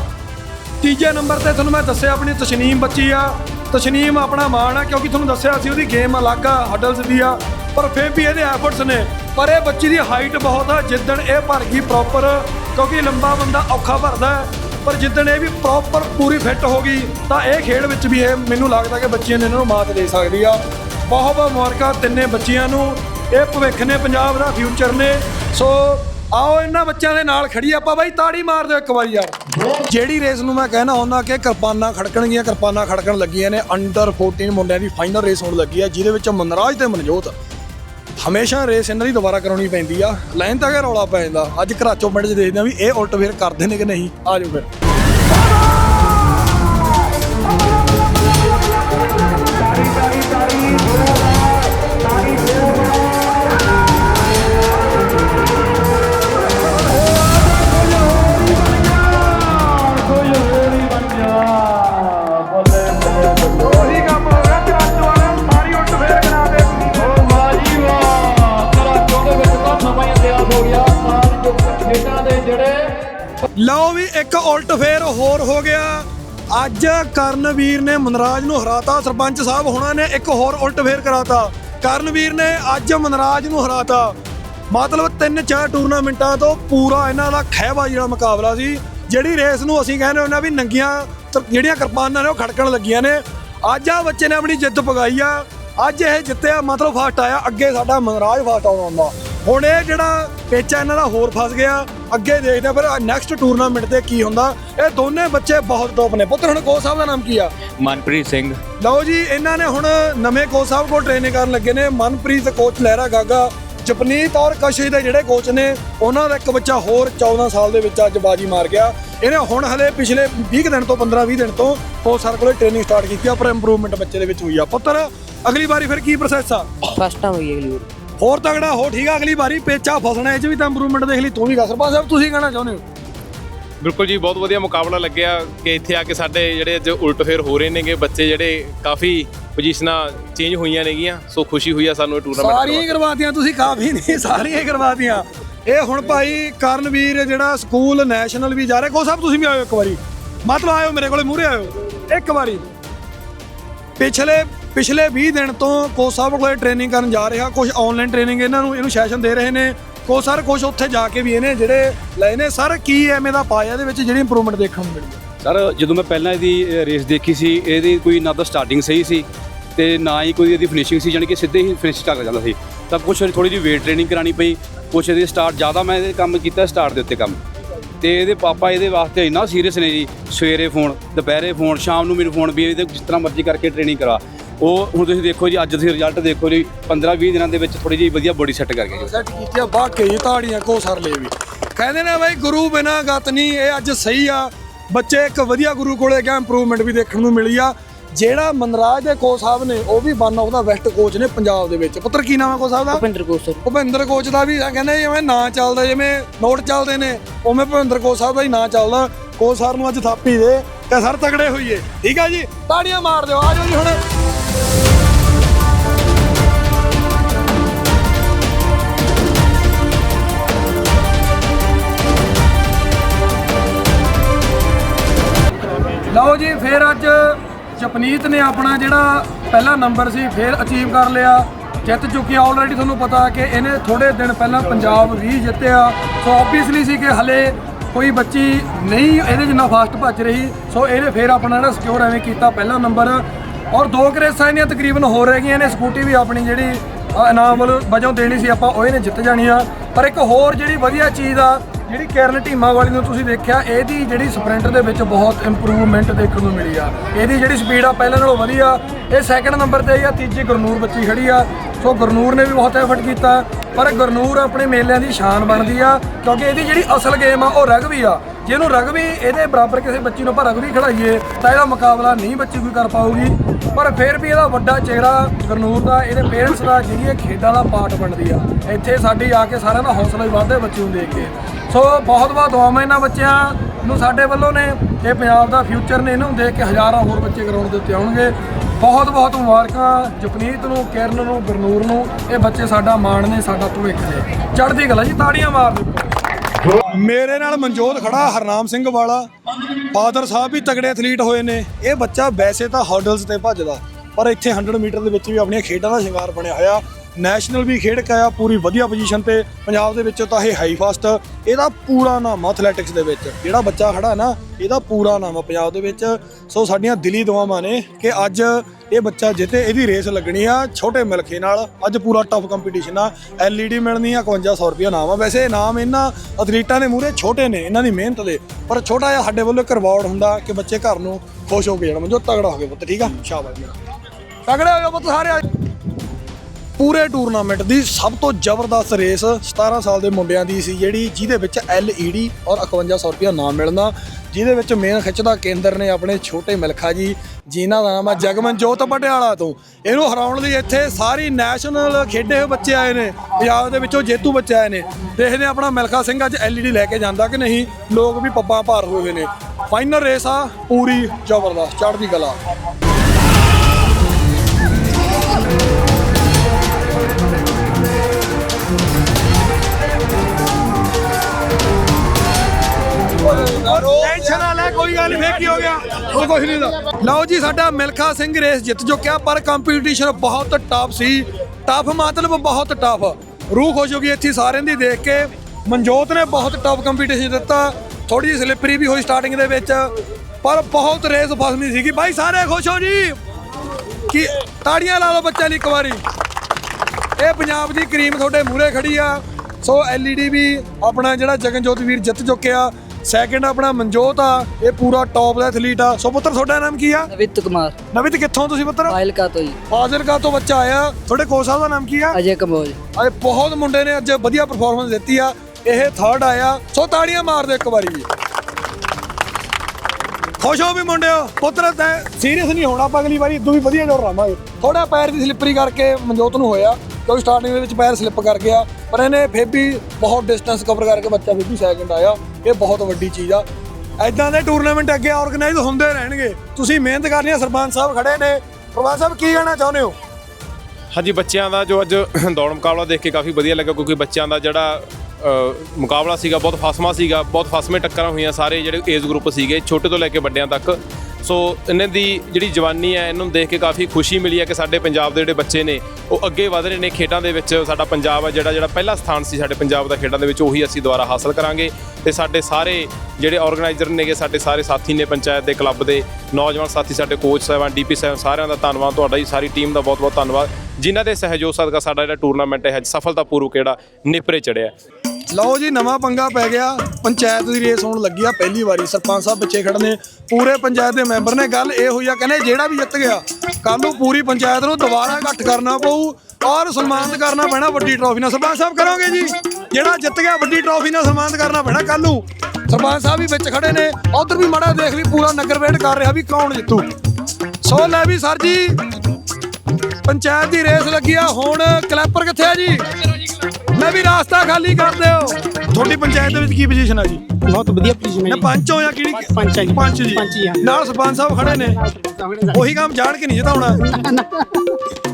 ਤੀਜੇ ਨੰਬਰ ਤੇ ਤੁਹਾਨੂੰ ਮੈਂ ਦੱਸਿਆ ਆਪਣੀ ਤਸ਼ਨੀਮ ਬੱਚੀ ਆ। ਤਸ਼ਨੀਮ ਆਪਣਾ ਮਾਣ ਆ, ਕਿਉਂਕਿ ਤੁਹਾਨੂੰ ਦੱਸਿਆ ਸੀ ਉਹਦੀ ਗੇਮ ਅਲੱਗ ਆ ਹਡਲਸ ਦੀ ਆ, ਪਰ ਫਿਰ ਵੀ ਇਹਦੇ ਐਫਰਟਸ ਨੇ। ਪਰ ਇਹ ਬੱਚੀ ਦੀ ਹਾਈਟ ਬਹੁਤ ਆ, ਜਿੱਦਣ ਇਹ ਭਰ ਗਈ ਪ੍ਰੋਪਰ ਕਿਉਂਕਿ ਲੰਬਾ ਬੰਦਾ ਔਖਾ ਭਰਦਾ। ਪਰ ਜਿੱਦਣ ਇਹ ਵੀ ਪ੍ਰੋਪਰ ਪੂਰੀ ਫਿੱਟ ਹੋ ਗਈ, ਤਾਂ ਇਹ ਖੇਡ ਵਿੱਚ ਵੀ ਇਹ ਮੈਨੂੰ ਲੱਗਦਾ ਕਿ ਬੱਚਿਆਂ ਨੇ ਇਹਨਾਂ ਨੂੰ ਮਾਤ ਦੇ ਸਕਦੀ ਆ। ਬਹੁਤ ਬਹੁਤ ਮੁਬਾਰਕਾਂ ਤਿੰਨੇ ਬੱਚਿਆਂ ਨੂੰ। ਇਹ ਭਵਿੱਖ ਨੇ, ਪੰਜਾਬ ਦਾ ਫਿਊਚਰ ਨੇ। ਸੋ ਆਓ ਇਹਨਾਂ ਬੱਚਿਆਂ ਦੇ ਨਾਲ ਖੜੀ ਆਪਾਂ ਬਾਈ, ਤਾੜੀ ਮਾਰ ਦਿਓ ਇੱਕ ਵਾਰੀ ਯਾਰ। ਜਿਹੜੀ ਰੇਸ ਨੂੰ ਮੈਂ ਕਹਿਣਾ ਹੁੰਦਾ ਕਿ ਕਿਰਪਾਨਾਂ ਖੜਕਣਗੀਆਂ, ਕਿਰਪਾਨਾਂ ਖੜਕਣ ਲੱਗੀਆਂ ਨੇ। ਅੰਡਰ 14 ਮੁੰਡਿਆਂ ਦੀ ਫਾਈਨਲ ਰੇਸ ਹੋਣ ਲੱਗੀ ਆ, ਜਿਹਦੇ ਵਿੱਚ ਮਨਰਾਜ ਤੇ ਮਨਜੋਤ। ਹਮੇਸ਼ਾ ਰੇਸ ਇਹਨਾਂ ਦੀ ਦੁਬਾਰਾ ਕਰਾਉਣੀ ਪੈਂਦੀ ਆ। ਲਾਈਨ ਤੱਕ ਰੌਲਾ ਪੈ ਜਾਂਦਾ, ਅੱਜ ਘਰਾਚੋ ਪਿੰਡ 'ਚ ਦੇਖਦੇ ਆ ਵੀ ਇਹ ਉਲਟ ਫੇਰ ਕਰਦੇ ਨੇ ਕਿ ਨਹੀਂ। ਆ ਜਾਓ ਫਿਰ। ਕਰਨਵੀਰ ਨੇ ਮਨਰਾਜ ਨੂੰ ਹਰਾਤਾ, ਸਰਪੰਚ ਸਾਹਿਬ ਹੁਣਾਂ ਨੇ ਇੱਕ ਹੋਰ ਉਲਟ ਫੇਰ ਕਰਾਤਾ। ਕਰਨਵੀਰ ਨੇ ਅੱਜ ਮਨਰਾਜ ਨੂੰ ਹਰਾਤਾ। ਮਤਲਬ ਤਿੰਨ ਚਾਰ ਟੂਰਨਾਮੈਂਟਾਂ ਤੋਂ ਪੂਰਾ ਇਹਨਾਂ ਦਾ ਖਹਿਬਾਜੀ ਜਿਹੜਾ ਮੁਕਾਬਲਾ ਸੀ, ਜਿਹੜੀ ਰੇਸ ਨੂੰ ਅਸੀਂ ਕਹਿੰਦੇ ਹੁੰਦੇ ਆ ਵੀ ਨੰਗੀਆਂ ਜਿਹੜੀਆਂ ਕਿਰਪਾਨਾਂ ਨੇ ਉਹ ਖੜਕਣ ਲੱਗੀਆਂ ਨੇ। ਅੱਜ ਆ ਬੱਚੇ ਨੇ ਆਪਣੀ ਜਿੱਤ ਪਗਾਈ ਆ। ਅੱਜ ਇਹ ਜਿੱਤਿਆ, ਮਤਲਬ ਫਾਸਟ ਆਇਆ, ਅੱਗੇ ਸਾਡਾ ਮਨਰਾਜ ਫਾਸਟ ਆਉਣਾ ਹੁੰਦਾ ਹੁਣ ਇਹ ਜਿਹੜਾ ਪੇਚਾ ਇਹਨਾਂ ਦਾ ਹੋਰ ਫਸ ਗਿਆ ਅੱਗੇ ਦੇਖਦੇ ਆ ਫਿਰ ਨੈਕਸਟ ਟੂਰਨਾਮੈਂਟ ਤੇ ਕੀ ਹੁੰਦਾ? ਇਹ ਦੋਨੇ ਬੱਚੇ ਬਹੁਤ ਟੌਪ ਨੇ। ਪੁੱਤਰ ਹੁਣ ਕੋਚ ਸਾਹਿਬ ਦਾ ਨਾਮ ਕੀ ਆ? ਮਨਪ੍ਰੀਤ ਸਿੰਘ। ਲਓ ਜੀ ਇਹਨਾਂ ਨੇ ਹੁਣ ਨਵੇਂ ਕੋਚ ਸਾਹਿਬ ਕੋਲ ਟ੍ਰੇਨਿੰਗ ਕਰਨ ਲੱਗੇ ਨੇ। ਮਨਪ੍ਰੀਤ ਕੋਚ ਲਹਿਰਾ ਗਾਗਾ ਜਪਨੀਤ ਔਰ ਕਸ਼ੀ ਦੇ ਜਿਹੜੇ ਕੋਚ ਨੇ ਉਹਨਾਂ ਦਾ ਇੱਕ ਬੱਚਾ ਹੋਰ 14 ਸਾਲ ਦੇ ਵਿੱਚ ਅੱਜ ਬਾਜੀ ਮਾਰ ਗਿਆ। ਇਹਨੇ ਹੁਣ ਹਲੇ ਪਿਛਲੇ 20 ਕੁ ਦਿਨ ਤੋਂ 15 20 ਦਿਨ ਤੋਂ ਕੋਚ ਸਰ ਕੋਲੇ ਟ੍ਰੇਨਿੰਗ ਸਟਾਰਟ ਕੀਤੀ ਆ ਪਰ ਇੰਪਰੂਵਮੈਂਟ ਬੱਚੇ ਦੇ ਵਿੱਚ ਹੋਈ ਆ। ਪੁੱਤਰ ਅਗਲੀ ਵਾਰੀ ਫਿਰ ਕੀ ਪ੍ਰੋਸੈਸ ਆ? ਫਸਟ ਟਾਈਮ ਹੋਈ ਅਗਲੀ ਵਾਰ। ਹੋਰ ਤਗੜਾ ਹੋ ਠੀਕ ਆ ਅਗਲੀ ਵਾਰੀ ਪੇਚਾ ਫਸਣਾ ਇਹ ਚ ਵੀ ਤਾਂ ਇੰਪਰੂਵਮੈਂਟ ਦੇਖ ਲਈ ਤੂੰ ਵੀ ਗਾ ਸਰਪੰਚ ਸਾਹਿਬ ਤੁਸੀਂ ਕਹਿਣਾ ਚਾਹੁੰਦੇ ਹੋ? ਬਿਲਕੁਲ ਜੀ ਬਹੁਤ ਵਧੀਆ ਮੁਕਾਬਲਾ ਲੱਗਿਆ ਕਿ ਇੱਥੇ ਆ ਕੇ ਸਾਡੇ ਜਿਹੜੇ ਅੱਜ ਉਲਟ ਫੇਰ ਹੋ ਰਹੇ ਨੇਗੇ। ਬੱਚੇ ਜਿਹੜੇ ਕਾਫੀ ਪੋਜੀਸ਼ਨਾਂ ਚੇਂਜ ਹੋਈਆਂ ਨੇਗੀਆਂ ਸੋ ਖੁਸ਼ੀ ਹੋਈ ਆ ਸਾਨੂੰ ਇਹ ਟੂਰਨਾਮੈਂਟ ਸਾਰੀਆਂ ਹੀ ਕਰਵਾਤੀਆਂ ਤੁਸੀਂ ਕਾਫੀ ਨਹੀਂ ਸਾਰੀਆਂ ਹੀ ਕਰਵਾਤੀਆਂ। ਇਹ ਹੁਣ ਭਾਈ ਕਰਨਵੀਰ ਜਿਹੜਾ ਸਕੂਲ ਨੈਸ਼ਨਲ ਵੀ ਜਾ ਰਿਹਾ। ਕੋ ਸਾਹਿਬ ਤੁਸੀਂ ਵੀ ਆਇਓ ਇੱਕ ਵਾਰੀ। ਮਤਲਬ ਆਇਓ ਮੇਰੇ ਕੋਲੇ ਮੂਹਰੇ ਆਇਓ। ਇੱਕ ਵਾਰੀ। ਪਿਛਲੇ ਪਿਛਲੇ 20 ਦਿਨ ਤੋਂ ਕੋਚ ਸਾਹਿਬ ਕੋਲੇ ਟ੍ਰੇਨਿੰਗ ਕਰਨ ਜਾ ਰਿਹਾ ਕੁਝ ਆਨਲਾਈਨ ਟ੍ਰੇਨਿੰਗ ਇਹਨਾਂ ਨੂੰ, ਇਹਨੂੰ ਸੈਸ਼ਨ ਦੇ ਰਹੇ ਨੇ। ਕੋ ਸਰ ਕੁਝ ਉੱਥੇ ਜਾ ਕੇ ਵੀ ਇਹਨੇ ਜਿਹੜੇ ਲਏ ਨੇ। ਸਰ, ਕੀ ਐਵੇਂ ਦਾ ਪਾਇਆ ਇਹਦੇ ਵਿੱਚ ਜਿਹੜੀ ਇੰਪਰੂਵਮੈਂਟ ਦੇਖਣ ਨੂੰ ਮਿਲੀ? ਸਰ, ਜਦੋਂ ਮੈਂ ਪਹਿਲਾਂ ਇਹਦੀ ਰੇਸ ਦੇਖੀ ਸੀ, ਇਹਦੀ ਕੋਈ ਨਾ ਤਾਂ ਸਟਾਰਟਿੰਗ ਸਹੀ ਸੀ ਤੇ ਨਾ ਹੀ ਕੋਈ ਇਹਦੀ ਫਿਨਿਸ਼ਿੰਗ ਸੀ, ਜਾਣੀ ਕਿ ਸਿੱਧੇ ਹੀ ਫਿਨਿਸ਼ ਕਰ ਜਾਂਦਾ ਸੀ। ਤਾਂ ਕੁਛ ਥੋੜੀ ਜਿਹੀ ਵੇਟ ਟ੍ਰੇਨਿੰਗ ਕਰਾਣੀ ਪਈ, ਕੁਛ ਇਹਦੀ ਸਟਾਰਟ ਜ਼ਿਆਦਾ ਮੈਂ ਇਹਦੇ ਕੰਮ ਕੀਤਾ ਸਟਾਰਟ ਦੇ ਉੱਤੇ ਕੰਮ। ਤੇ ਇਹਦੇ ਪਾਪਾ ਇਹਦੇ ਵਾਸਤੇ ਇੰਨਾ ਸੀਰੀਅਸ ਨੇ ਜੀ, ਸਵੇਰੇ ਫੋਨ ਦੁਪਹਿਰੇ ਫੋਨ ਸ਼ਾਮ ਨੂੰ ਮੈਨੂੰ ਫੋਨ ਵੀ ਇਹਦੇ ਜਿਸ ਤਰ੍ਹਾਂ ਮਰਜ਼ੀ ਕਰਕੇ ਟ੍ਰੇਨਿੰਗ ਕਰਾ। ਉਹ ਹੁਣ ਤੁਸੀਂ ਦੇਖੋ ਜੀ ਅੱਜ ਤੁਸੀਂ ਰਿਜ਼ਲਟ ਦੇਖੋ ਜੀ 15 20 ਦਿਨਾਂ ਦੇ ਵਿੱਚ ਥੋੜੀ ਜਿਹੀ ਵਧੀਆ ਬੋਡੀ ਸੈੱਟ ਕਰ ਗਏ। ਜੀ ਸੈੱਟ ਕੀਤੀਆਂ ਵਾਕਈ ਤਾੜੀਆਂ ਕੋ ਸਰ ਲੈ ਵੀ। ਕਹਿੰਦੇ ਨੇ ਬਾਈ ਗੁਰੂ ਬਿਨਾ ਗਤ ਨਹੀਂ ਇਹ ਅੱਜ ਸਹੀ ਆ। ਬੱਚੇ ਇੱਕ ਵਧੀਆ ਗੁਰੂ ਕੋਲੇ ਗਿਆ ਇੰਪਰੂਵਮੈਂਟ ਵੀ ਦੇਖਣ ਨੂੰ ਮਿਲੀ ਆ। ਜਿਹੜਾ ਮਨਰਾਜ ਦੇ ਕੋਚ ਸਾਹਿਬ ਨੇ ਉਹ ਵੀ ਵਨ ਆਫ ਦਾ ਬੈਸਟ ਕੋਚ ਨੇ ਪੰਜਾਬ ਦੇ ਵਿੱਚ। ਪੁੱਤਰ ਕੀ ਨਾਮ ਹੈ ਕੋਚ ਸਾਹਿਬ ਦਾ? Bhupinder coach sir. Bhupinder coach ਦਾ ਵੀ ਕਹਿੰਦੇ ਜਿਵੇਂ ਨਾਂ ਚੱਲਦਾ ਜਿਵੇਂ ਨੋਟ ਚੱਲਦੇ ਨੇ ਉਵੇਂ ਭੁਪਿੰਦਰ ਕੋਚ ਸਾਹਿਬ ਦਾ ਹੀ ਨਾਂ ਚੱਲਦਾ। ਕੋਚ ਸਾਹਿਬ ਨੂੰ ਅੱਜ ਥਾਪੀ ਦੇ ਤੇ ਸਰ ਤਗੜੇ ਹੋਈਏ। ਠੀਕ ਆ ਜੀ? ਤਾੜੀਆਂ ਮਾਰ ਦਿਓ ਆ ਜਾਓ ਜੀ ਹੁਣ। ਲਓ ਜੀ, ਫਿਰ ਅੱਜ ਜਪਨੀਤ ਨੇ ਆਪਣਾ ਜਿਹੜਾ ਪਹਿਲਾ ਨੰਬਰ ਸੀ, ਫਿਰ ਅਚੀਵ ਕਰ ਲਿਆ। ਜਿੱਤ ਚੁੱਕੀ ਆ। ਆਲਰੇਡੀ ਤੁਹਾਨੂੰ ਪਤਾ ਕਿ ਇਹਨੇ ਥੋੜੇ ਦਿਨ ਪਹਿਲਾਂ ਪੰਜਾਬ ਵੀ ਜਿੱਤਿਆ। ਸੋ ਆਬਵੀਅਸਲੀ ਸੀ ਕਿ ਹਲੇ ਕੋਈ ਬੱਚੀ ਨਹੀਂ, ਇਹਦੇ ਜਿੰਨਾ ਫਾਸਟ ਭੱਜ ਰਹੀ। ਸੋ ਇਹਨੇ ਫਿਰ ਆਪਣਾ ਜਿਹੜਾ ਸਿਕਿਉਰ ਐਵੇਂ ਕੀਤਾ ਪਹਿਲਾ ਨੰਬਰ ਔਰ ਦੋ ਕਰੇਸਾਂ ਇਹਨੀਆਂ ਤਕਰੀਬਨ ਹੋ ਰਹਿ ਗਈਆਂ ਨੇ। ਸਕੂਟੀ ਵੀ ਆਪਣੀ ਜਿਹੜੀ ਇਨਾਮ ਵਜੋਂ ਦੇਣੀ ਸੀ, ਆਪਾਂ ਉਹ ਇਹਨੇ ਜਿੱਤ ਜਾਣੀ ਆ। ਪਰ ਇੱਕ ਹੋਰ ਜਿਹੜੀ ਵਧੀਆ ਚੀਜ਼ ਆ ਜਿਹੜੀ ਕੈਰਨ ਢੀਮਾ ਵਾਲੀ ਨੂੰ ਤੁਸੀਂ ਦੇਖਿਆ, ਇਹਦੀ ਜਿਹੜੀ ਸਪ੍ਰਿੰਟ ਦੇ ਵਿੱਚ ਬਹੁਤ ਇੰਪਰੂਵਮੈਂਟ ਦੇਖਣ ਨੂੰ ਮਿਲੀ ਆ। ਇਹਦੀ ਜਿਹੜੀ ਸਪੀਡ ਆ ਪਹਿਲਾਂ ਨਾਲੋਂ ਵਧੀਆ, ਇਹ ਸੈਕੰਡ ਨੰਬਰ ਤੇ ਆਈ ਆ, ਤੀਜੀ ਗੁਰਨੂਰ ਬੱਚੀ ਖੜੀ ਆ। ਸੋ ਗੁਰਨੂਰ ਨੇ ਵੀ ਬਹੁਤ ਐਫਰਟ ਕੀਤਾ, ਪਰ ਗੁਰਨੂਰ ਆਪਣੇ ਮੇਲਿਆਂ ਦੀ ਸ਼ਾਨ ਬਣਦੀ ਆ, ਕਿਉਂਕਿ ਇਹਦੀ ਜਿਹੜੀ ਅਸਲ ਗੇਮ ਆ, ਉਹ ਰਗਬੀ ਆ। ਜਿਹਨੂੰ ਰਗਬੀ, ਇਹਦੇ ਬਰਾਬਰ ਕਿਸੇ ਬੱਚੀ ਨੂੰ ਆਪਾਂ ਰਗਬੀ ਖੜਾਈਏ ਤਾਂ ਇਹਦਾ ਮੁਕਾਬਲਾ ਨਹੀਂ ਬੱਚੀ ਕੋਈ ਕਰ ਪਾਊਗੀ। ਪਰ ਫਿਰ ਵੀ ਇਹਦਾ ਵੱਡਾ ਚਿਹਰਾ ਗੁਰਨੂਰ ਦਾ, ਇਹਦੇ ਪੇਰੈਂਟਸ ਦਾ ਜਿਹੜੀ ਇਹ ਖੇਡਾਂ ਦਾ ਪਾਰਟ ਬਣਦੀ ਆ, ਇੱਥੇ ਸਾਡੀ ਆ ਕੇ ਸਾਰਿਆਂ ਦਾ ਹੌਸਲਾ ਹੀ ਵਧਦਾ ਬੱਚੇ ਨੂੰ ਦੇਖ ਕੇ। ਸੋ ਬਹੁਤ ਬਹੁਤ ਦੁਆਵਾਂ ਇਹਨਾਂ ਬੱਚਿਆਂ ਨੂੰ ਸਾਡੇ ਵੱਲੋਂ ਨੇ, ਇਹ ਪੰਜਾਬ ਦਾ ਫਿਊਚਰ ਨੇ ਇਹਨੂੰ ਦੇਖ ਕੇ ਹਜ਼ਾਰਾਂ ਹੋਰ ਬੱਚੇ ਗਰਾਊਂਡ ਦੇ ਉੱਤੇ ਆਉਣਗੇ। ਬਹੁਤ ਬਹੁਤ ਮੁਬਾਰਕਾਂ ਜਪਨੀਤ ਨੂੰ, ਕਿਰਨ ਨੂੰ, ਗੁਰਨੂਰ ਨੂੰ, ਇਹ ਬੱਚੇ ਸਾਡਾ ਮਾਣ ਨੇ, ਸਾਡਾ ਭਵਿੱਖ ਨੇ। ਚੜ੍ਹਦੀ ਕਲਾ ਜੀ, ਤਾੜੀਆਂ ਮਾਰ ਦਿਓ ਮੇਰੇ ਨਾਲ ਮਨਜੋਤ ਖੜਾ, ਹਰਨਾਮ ਸਿੰਘ ਵਾਲਾ। ਫਾਦਰ ਸਾਹਿਬ ਵੀ ਤਗੜੇ ਐਥਲੀਟ ਹੋਏ ਨੇ। ਇਹ ਬੱਚਾ ਵੈਸੇ ਤਾਂ ਹਰਡਲਸ ਤੇ ਭੱਜਦਾ, ਪਰ ਇੱਥੇ 100 ਮੀਟਰ ਦੇ ਵਿੱਚ ਵੀ ਆਪਣੀਆਂ ਖੇਡਾਂ ਦਾ ਸ਼ਿੰਗਾਰ ਬਣਿਆ ਹੋਇਆ। ਨੈਸ਼ਨਲ ਵੀ ਖੇਡ ਕੇ ਆਇਆ ਪੂਰੀ ਵਧੀਆ ਪੋਜੀਸ਼ਨ ਤੇ ਪੰਜਾਬ ਦੇ ਵਿੱਚ ਤਾਂ ਇਹ ਹਾਈ ਫਾਸਟ ਇਹਦਾ ਪੂਰਾ ਨਾਮ ਐਥਲੈਟਿਕਸ ਦੇ ਵਿੱਚ। ਜਿਹੜਾ ਬੱਚਾ ਖੜਾ ਨਾ, ਇਹਦਾ ਪੂਰਾ ਨਾਮ ਆ ਪੰਜਾਬ ਦੇ ਵਿੱਚ। ਸੋ ਸਾਡੀਆਂ ਦਿਲੀ ਦੁਆਵਾਂ ਨੇ ਕਿ ਅੱਜ ਇਹ ਬੱਚਾ ਜਿੱਤੇ, ਇਹਦੀ ਰੇਸ ਲੱਗਣੀ ਆ ਛੋਟੇ ਮਿਲਖੇ ਨਾਲ। ਅੱਜ ਪੂਰਾ ਟਫ ਕੰਪੀਟੀਸ਼ਨ ਆ। ਐਲਈਡੀ ਮਿਲਣੀ ਆ 5100 ਰੁਪਏ ਨਾਮ ਆ। ਵੈਸੇ ਇਨਾਮ ਇਹਨਾਂ ਐਥਲੀਟਾਂ ਦੇ ਮੂਹਰੇ ਛੋਟੇ ਨੇ, ਇਹਨਾਂ ਦੀ ਮਿਹਨਤ ਦੇ। ਪਰ ਛੋਟਾ ਜਿਹਾ ਸਾਡੇ ਵੱਲੋਂ ਇੱਕ ਰਿਵਾਰਡ ਹੁੰਦਾ ਕਿ ਬੱਚੇ ਘਰ ਨੂੰ ਖੁਸ਼ ਹੋ ਕੇ ਜਾਣ ਮੰਜੋ ਤਗੜਾ ਹੋ ਕੇ ਪੁੱਤ, ਠੀਕ ਆ? ਸ਼ਾਬਾਸ਼ ਮੇਰਾ ਤਗੜੇ ਹੋ ਜਾਓ ਪੁੱਤ ਸਾਰੇ। ਪੂਰੇ ਟੂਰਨਾਮੈਂਟ ਦੀ ਸਭ ਤੋਂ ਜ਼ਬਰਦਸਤ ਰੇਸ 17 ਸਾਲ ਦੇ ਮੁੰਡਿਆਂ ਦੀ ਸੀ, ਜਿਹੜੀ ਜਿਹਦੇ ਵਿੱਚ LED ਔਰ 5100 ਰੁਪਇਆ ਨਾਮ ਮਿਲਣਾ, ਜਿਹਦੇ ਵਿੱਚ ਮੇਨ ਖਿੱਚਦਾ ਕੇਂਦਰ ਨੇ ਆਪਣੇ ਛੋਟੇ ਮਿਲਖਾ ਜੀ, ਜਿਨ੍ਹਾਂ ਦਾ ਨਾਮ ਆ ਜਗਮਨ ਜੋਤ ਪਟਿਆਲਾ ਤੋਂ। ਇਹਨੂੰ ਹਰਾਉਣ ਲਈ ਇੱਥੇ ਸਾਰੀ ਨੈਸ਼ਨਲ ਖੇਡੇ ਹੋਏ ਬੱਚੇ ਆਏ ਨੇ, ਪੰਜਾਬ ਦੇ ਵਿੱਚੋਂ ਜੇਤੂ ਬੱਚੇ ਆਏ ਨੇ। ਦੇਖਦੇ ਹਾਂ ਆਪਣਾ ਮਿਲਖਾ ਸਿੰਘ ਅੱਜ LED ਲੈ ਕੇ ਜਾਂਦਾ ਕਿ ਨਹੀਂ, ਲੋਕ ਵੀ ਪੱਬਾਂ ਭਾਰ ਹੋਏ ਹੋਏ ਨੇ। ਫਾਈਨਲ ਰੇਸ ਆ, ਪੂਰੀ ਜ਼ਬਰਦਸਤ, ਚੜ੍ਹਦੀ ਕਲਾ। ਟੈਨਸ਼ਨ ਨਾ ਲੈ ਕੋਈ ਗੱਲ ਨਹੀਂ ਕੀ ਹੋ ਗਿਆ? ਉਹ ਕੁਝ ਨਹੀਂ ਦਾ ਲਓ ਜੀ, ਸਾਡਾ ਮਿਲਖਾ ਸਿੰਘ ਰੇਸ ਜਿੱਤ ਚੁੱਕਿਆ, ਪਰ ਕੰਪੀਟੀਸ਼ਨ ਬਹੁਤ ਟਫ ਸੀ। ਟਫ ਮਤਲਬ ਬਹੁਤ ਟਫ ਰੂਹ ਖੁਸ਼ ਹੋ ਗਈ ਇੱਥੇ ਸਾਰਿਆਂ ਦੀ ਦੇਖ ਕੇ। ਮਨਜੋਤ ਨੇ ਬਹੁਤ ਟਫ ਕੰਪੀਟੀਸ਼ਨ ਦਿੱਤਾ। ਥੋੜੀ ਜਿਹੀ ਸਲਿਪਰੀ ਵੀ ਹੋਈ ਸਟਾਰਟਿੰਗ ਦੇ ਵਿੱਚ, ਪਰ ਬਹੁਤ ਰੇਸ ਫਸਣੀ ਸੀਗੀ। ਬਾਈ, ਸਾਰੇ ਖੁਸ਼ ਹੋ ਜੀ? ਕਿ ਤਾੜੀਆਂ ਲਾ ਲਓ ਬੱਚਿਆਂ ਲਈ ਇੱਕ ਵਾਰੀ। ਇਹ ਪੰਜਾਬ ਦੀ ਕਰੀਮ ਤੁਹਾਡੇ ਮੂਹਰੇ ਖੜੀ ਆ। ਸੋ LED ਵੀ ਆਪਣਾ ਜਿਹੜਾ ਜਗਨਜੋਤ ਵੀਰ ਜਿੱਤ ਚੁੱਕਿਆ। ਸੈਕਿੰਡ ਆਪਣਾ ਮਨਜੋਤ ਆ ਇਹ ਪੂਰਾ ਟੌਪ ਦਾ ਐਥਲੀਟ ਆ। ਸੋ ਪੁੱਤਰ ਤੁਹਾਡਾ ਨਾਮ ਕੀ ਆ? ਨਵਿਤ ਕੁਮਾਰ। ਨਵਿਤ ਕਿੱਥੋਂ ਤੁਸੀਂ ਪੁੱਤਰ? ਫਾਇਲਕਾ ਤੋਂ ਜੀ। ਫਾਜ਼ਿਲਕਾ ਤੋਂ ਬੱਚਾ ਆਇਆ। ਤੁਹਾਡੇ ਕੋਚ ਸਾਹਿਬ ਦਾ ਨਾਮ ਕੀ ਆ? ਅਜੇ ਕੰਬੋਜ ਅੱਜ ਬਹੁਤ ਮੁੰਡੇ ਨੇ ਅੱਜ ਵਧੀਆ ਪਰਫਾਰਮੈਂਸ ਦਿੱਤੀ ਆ। ਇਹ ਥਰਡ ਆਇਆ। ਸੋ ਤਾੜੀਆਂ ਮਾਰ ਦਿਓ ਇੱਕ ਵਾਰੀ ਜੀ। ਖੁਸ਼ ਹੋ ਵੀ ਮੁੰਡਿਓ। ਪੁੱਤਰ ਤੈਂ ਸੀਰੀਅਸ ਨਹੀਂ ਹੋਣਾ ਆਪਾਂ ਅਗਲੀ ਵਾਰੀ। ਇਦੋਂ ਵੀ ਵਧੀਆ ਜੋਰ ਲਾਵਾਂਗੇ। ਥੋੜਾ ਪੈਰ ਦੀ ਸਲਿੱਪਰੀ ਕਰਕੇ ਮਨਜੋਤ ਨੂੰ ਹੋਇਆ। ਕਿਉਂਕਿ ਸਟਾਰਟਿੰਗ ਦੇ ਵਿੱਚ ਪੈਰ ਸਲਿੱਪ ਕਰ ਗਿਆ ਪਰ ਇਹਨੇ ਫਿਰ ਵੀ ਬਹੁਤ ਡਿਸਟੈਂਸ ਕਵਰ ਕਰਕੇ ਬੱਚਾ ਫਿਰ ਵੀ ਸੈਕਿੰਡ ਆਇਆ। ਇਹ ਬਹੁਤ ਵੱਡੀ ਚੀਜ਼ ਆ। ਐਦਾਂ ਦੇ ਟੂਰਨਾਮੈਂਟ ਅੱਗੇ ਆਰਗੇਨਾਈਜ਼ ਹੁੰਦੇ ਰਹਿਣਗੇ। ਤੁਸੀਂ ਮਿਹਨਤ ਕਰਨੀ ਆ, ਸਰਪੰਚ ਸਾਹਿਬ ਖੜੇ ਨੇ। ਸਰਪੰਚ ਸਾਹਿਬ, ਕੀ ਕਹਿਣਾ ਚਾਹੁੰਦੇ ਹੋ? ਹਾਂਜੀ, ਬੱਚਿਆਂ ਦਾ ਜੋ ਅੱਜ ਦੌੜ ਮੁਕਾਬਲਾ ਦੇਖ ਕੇ ਕਾਫੀ ਵਧੀਆ ਲੱਗਾ, ਕਿਉਂਕਿ ਬੱਚਿਆਂ ਦਾ ਜਿਹੜਾ ਮੁਕਾਬਲਾ ਸੀਗਾ, ਬਹੁਤ ਫਾਸਮਾ ਸੀਗਾ, ਬਹੁਤ ਫਾਸਮੇ ਟੱਕਰਾਂ ਹੋਈਆਂ ਸਾਰੇ ਜਿਹੜੇ ਏਜ ਗਰੁੱਪ ਸੀਗੇ, ਛੋਟੇ ਤੋਂ ਲੈ ਕੇ ਵੱਡਿਆਂ ਤੱਕ। ਸੋ ਇਹਨਾਂ ਦੀ ਜਿਹੜੀ ਜਵਾਨੀ ਹੈ, ਇਹਨੂੰ ਦੇਖ ਕੇ ਕਾਫੀ ਖੁਸ਼ੀ ਮਿਲੀ ਹੈ ਕਿ ਸਾਡੇ ਪੰਜਾਬ ਦੇ ਜਿਹੜੇ ਬੱਚੇ ਨੇ, ਉਹ ਅੱਗੇ ਵਧ ਰਹੇ ਨੇ ਖੇਡਾਂ ਦੇ ਵਿੱਚ। ਸਾਡਾ ਪੰਜਾਬ ਹੈ ਜਿਹੜਾ ਜਿਹੜਾ ਪਹਿਲਾ ਸਥਾਨ ਸੀ ਸਾਡੇ ਪੰਜਾਬ ਦਾ ਖੇਡਾਂ ਦੇ ਵਿੱਚ, ਉਹੀ ਅਸੀਂ ਦੁਬਾਰਾ ਹਾਸਲ ਕਰਾਂਗੇ। ਤੇ ਸਾਡੇ ਸਾਰੇ ਜਿਹੜੇ ਆਰਗੇਨਾਈਜ਼ਰ ਨੇਗੇ, ਸਾਡੇ ਸਾਰੇ ਸਾਥੀ ਨੇ ਪੰਚਾਇਤ ਦੇ, ਕਲੱਬ ਦੇ, ਨੌਜਵਾਨ ਸਾਥੀ, ਸਾਡੇ ਕੋਚ ਸਾਹਿਬਾਨ ਡੀਪੀ ਸਾਹਿਬ, ਸਾਰਿਆਂ ਦਾ ਧੰਨਵਾਦ। ਤੁਹਾਡਾ ਹੀ ਸਾਰੀ ਟੀਮ ਦਾ ਬਹੁਤ ਬਹੁਤ ਧੰਨਵਾਦ। ਜਿਨ੍ਹਾਂ ਦੇ ਸਹਿਯੋਗ ਸਦਕਾ ਸਾਡਾ ਜਿਹੜਾ ਟੂਰਨਾਮੈਂਟ ਹੈ ਸਫਲਤਾਪੂਰਵਕ ਜਿਹੜਾ ਨਿਪਰੇ ਚੜਿਆ। ਲਓ ਜੀ, ਨਵਾਂ ਪੰਗਾ ਪੈ ਗਿਆ। ਪੰਚਾਇਤ ਦੀ ਰੇਸ ਹੋਣ ਲੱਗੀ ਆ ਪਹਿਲੀ ਵਾਰੀ। ਸਰਪੰਚ ਸਾਹਿਬ ਪਿੱਛੇ ਖੜੇ ਨੇ ਪੂਰੇ ਪੰਚਾਇਤ ਦੇ ਮੈਂਬਰ ਨੇ ਗੱਲ ਇਹ ਹੋਈ ਆ, ਕਹਿੰਦੇ ਜਿਹੜਾ ਵੀ ਜਿੱਤ ਗਿਆ ਕੱਲ ਨੂੰ ਪੂਰੀ ਪੰਚਾਇਤ ਨੂੰ ਦੁਬਾਰਾ ਇਕੱਠ ਕਰਨਾ ਪਊ ਔਰ ਸਨਮਾਨਿਤ ਕਰਨਾ ਪੈਣਾ ਵੱਡੀ ਟਰੋਫੀ ਨਾਲ। ਸਰਪੰਚ ਸਾਹਿਬ ਕਰੋਗੇ ਜੀ? ਜਿਹੜਾ ਜਿੱਤ ਗਿਆ, ਵੱਡੀ ਟਰੋਫੀ ਨਾਲ ਸਨਮਾਨਿਤ ਕਰਨਾ ਪੈਣਾ ਕੱਲ ਨੂੰ। ਸਰਪੰਚ ਸਾਹਿਬ ਵੀ ਵਿੱਚ ਖੜੇ ਨੇ। ਉਧਰ ਵੀ ਮਾੜਾ ਦੇਖ ਵੀ ਪੂਰਾ ਨਗਰ ਵੇਟ ਕਰ ਰਿਹਾ ਵੀ ਕੌਣ ਜਿੱਤੂ। ਸੋ ਲੈ ਵੀ ਸਰ ਜੀ, ਪੰਚਾਇਤ ਦੀ ਰੇਸ ਲੱਗੀ ਆ। ਹੁਣ ਕਲੈਪਰ ਕਿੱਥੇ ਆ ਜੀ? ਮੈਂ ਵੀ ਰਾਸਤਾ ਖਾਲੀ ਕਰ ਦਿਓ। ਤੁਹਾਡੀ ਪੰਚਾਇਤ ਦੇ ਵਿੱਚ ਕੀ ਪੋਜੀਸ਼ਨ ਆ ਜੀ? ਬਹੁਤ ਵਧੀਆ ਪੋਜੀਸ਼ਨ ਨਾ ਹੈ ਪੰਚ ਹੋ ਜਾਂ ਕਿਹੜੀ? ਪੰਚ ਹੈ ਜੀ। ਪੰਚ ਜੀ। ਪੰਚ। ਨਾਲ ਸਰਪੰਚ ਸਾਹਿਬ ਖੜੇ ਨੇ। ਉਹੀ ਕੰਮ ਜਾਣ ਕੇ ਨਹੀਂ ਜਿਤਾਉਣਾ।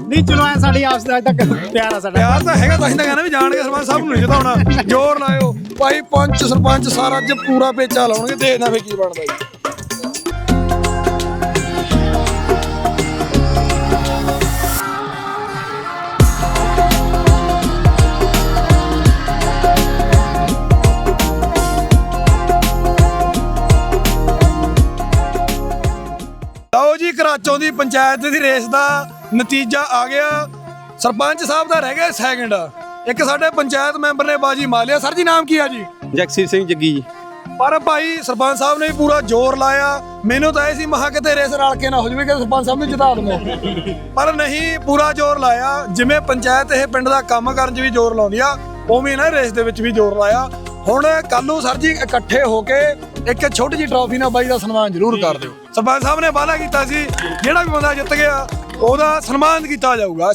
ਨਹੀਂ ਚਲੋ ਐ ਸਾਡੀ ਆਪਸ ਦਾ ਅੱਜ ਤੱਕ ਪਿਆਰ ਆ ਸਾਡਾ। ਪਿਆਰ ਤਾਂ ਹੈਗਾ ਤਾਂ ਹੀ ਤਾਂ ਕਹਿੰਦਾ ਵੀ ਜਾਣ ਕੇ ਸਰਪੰਚ ਸਾਹਿਬ ਨੂੰ ਨਹੀਂ ਜਿਤਾਉਣਾ। ਜ਼ੋਰ ਲਾਇਓ। ਭਾਈ ਪੰਚ ਸਰਪੰਚ ਸਾਰਾ ਅੱਜ ਪੂਰਾ ਪੇਚਾ ਲਾਉਣਗੇ ਦੇਖਦਾ ਫੇ ਕੀ ਬਣਦਾ ਜੀ। ਲਓ ਜੀ ਕਰਾਚੋਂ ਦੀ ਪੰਚਾਇਤ ਦੀ ਰੇਸ ਦਾ ਨਤੀਜਾ ਆ ਗਿਆ। ਸਰਪੰਚ ਸਾਹਿਬ ਦਾ ਰਹਿ ਗਿਆ ਸੈਕਿੰਡ ਇੱਕ ਸਾਡੇ ਪੰਚਾਇਤ ਮੈਂਬਰ ਨੇ ਬਾਜੀ ਮਾਲਿਆ ਸਰ ਜੀ ਨਾਮ ਕੀ ਆ ਜੀ? ਜਗਸੀਰ ਸਿੰਘ ਜੱਗੀ ਜੀ। ਪਰ ਭਾਈ ਸਰਪੰਚ ਸਾਹਿਬ ਨੇ ਵੀ ਪੂਰਾ ਜ਼ੋਰ ਲਾਇਆ। ਮੈਨੂੰ ਤਾਂ ਇਹ ਸੀ ਮਹਾ ਕਿਤੇ ਰੇਸ ਰਲ ਕੇ ਨਾ ਹੋ ਜਾਵੇ ਕਿ ਸਰਪੰਚ ਸਾਹਿਬ ਨੂੰ ਜਿਤਾ ਦਮੋ ਪਰ ਨਹੀਂ ਪੂਰਾ ਜ਼ੋਰ ਲਾਇਆ। ਜਿਵੇਂ ਪੰਚਾਇਤ ਇਹ ਪਿੰਡ ਦਾ ਕੰਮ ਕਰਨ 'ਚ ਵੀ ਜ਼ੋਰ ਲਾਉਂਦੀ ਆ ਉਵੇਂ ਨਾ ਰੇਸ ਦੇ ਵਿੱਚ ਵੀ ਜ਼ੋਰ ਲਾਇਆ। ਹੁਣ ਕੱਲ ਨੂੰ ਸਰ ਜੀ ਇਕੱਠੇ ਹੋ ਕੇ ਇੱਕ ਛੋਟੀ ਜਿਹੀ ਟਰੋਫੀ ਨਾਲ ਬਾਈ ਦਾ ਸਨਮਾਨ ਜ਼ਰੂਰ ਕਰ ਦਿਓ। ਸਰਪੰਚ ਸਾਹਿਬ ਨੇ ਵਾਅਦਾ ਕੀਤਾ ਸੀ, ਜਿਹੜਾ ਵੀ ਬੰਦਾ ਜਿੱਤ ਗਿਆ, ਉਹਦਾ ਸਨਮਾਨ ਕੀਤਾ ਜਾਊਗਾ।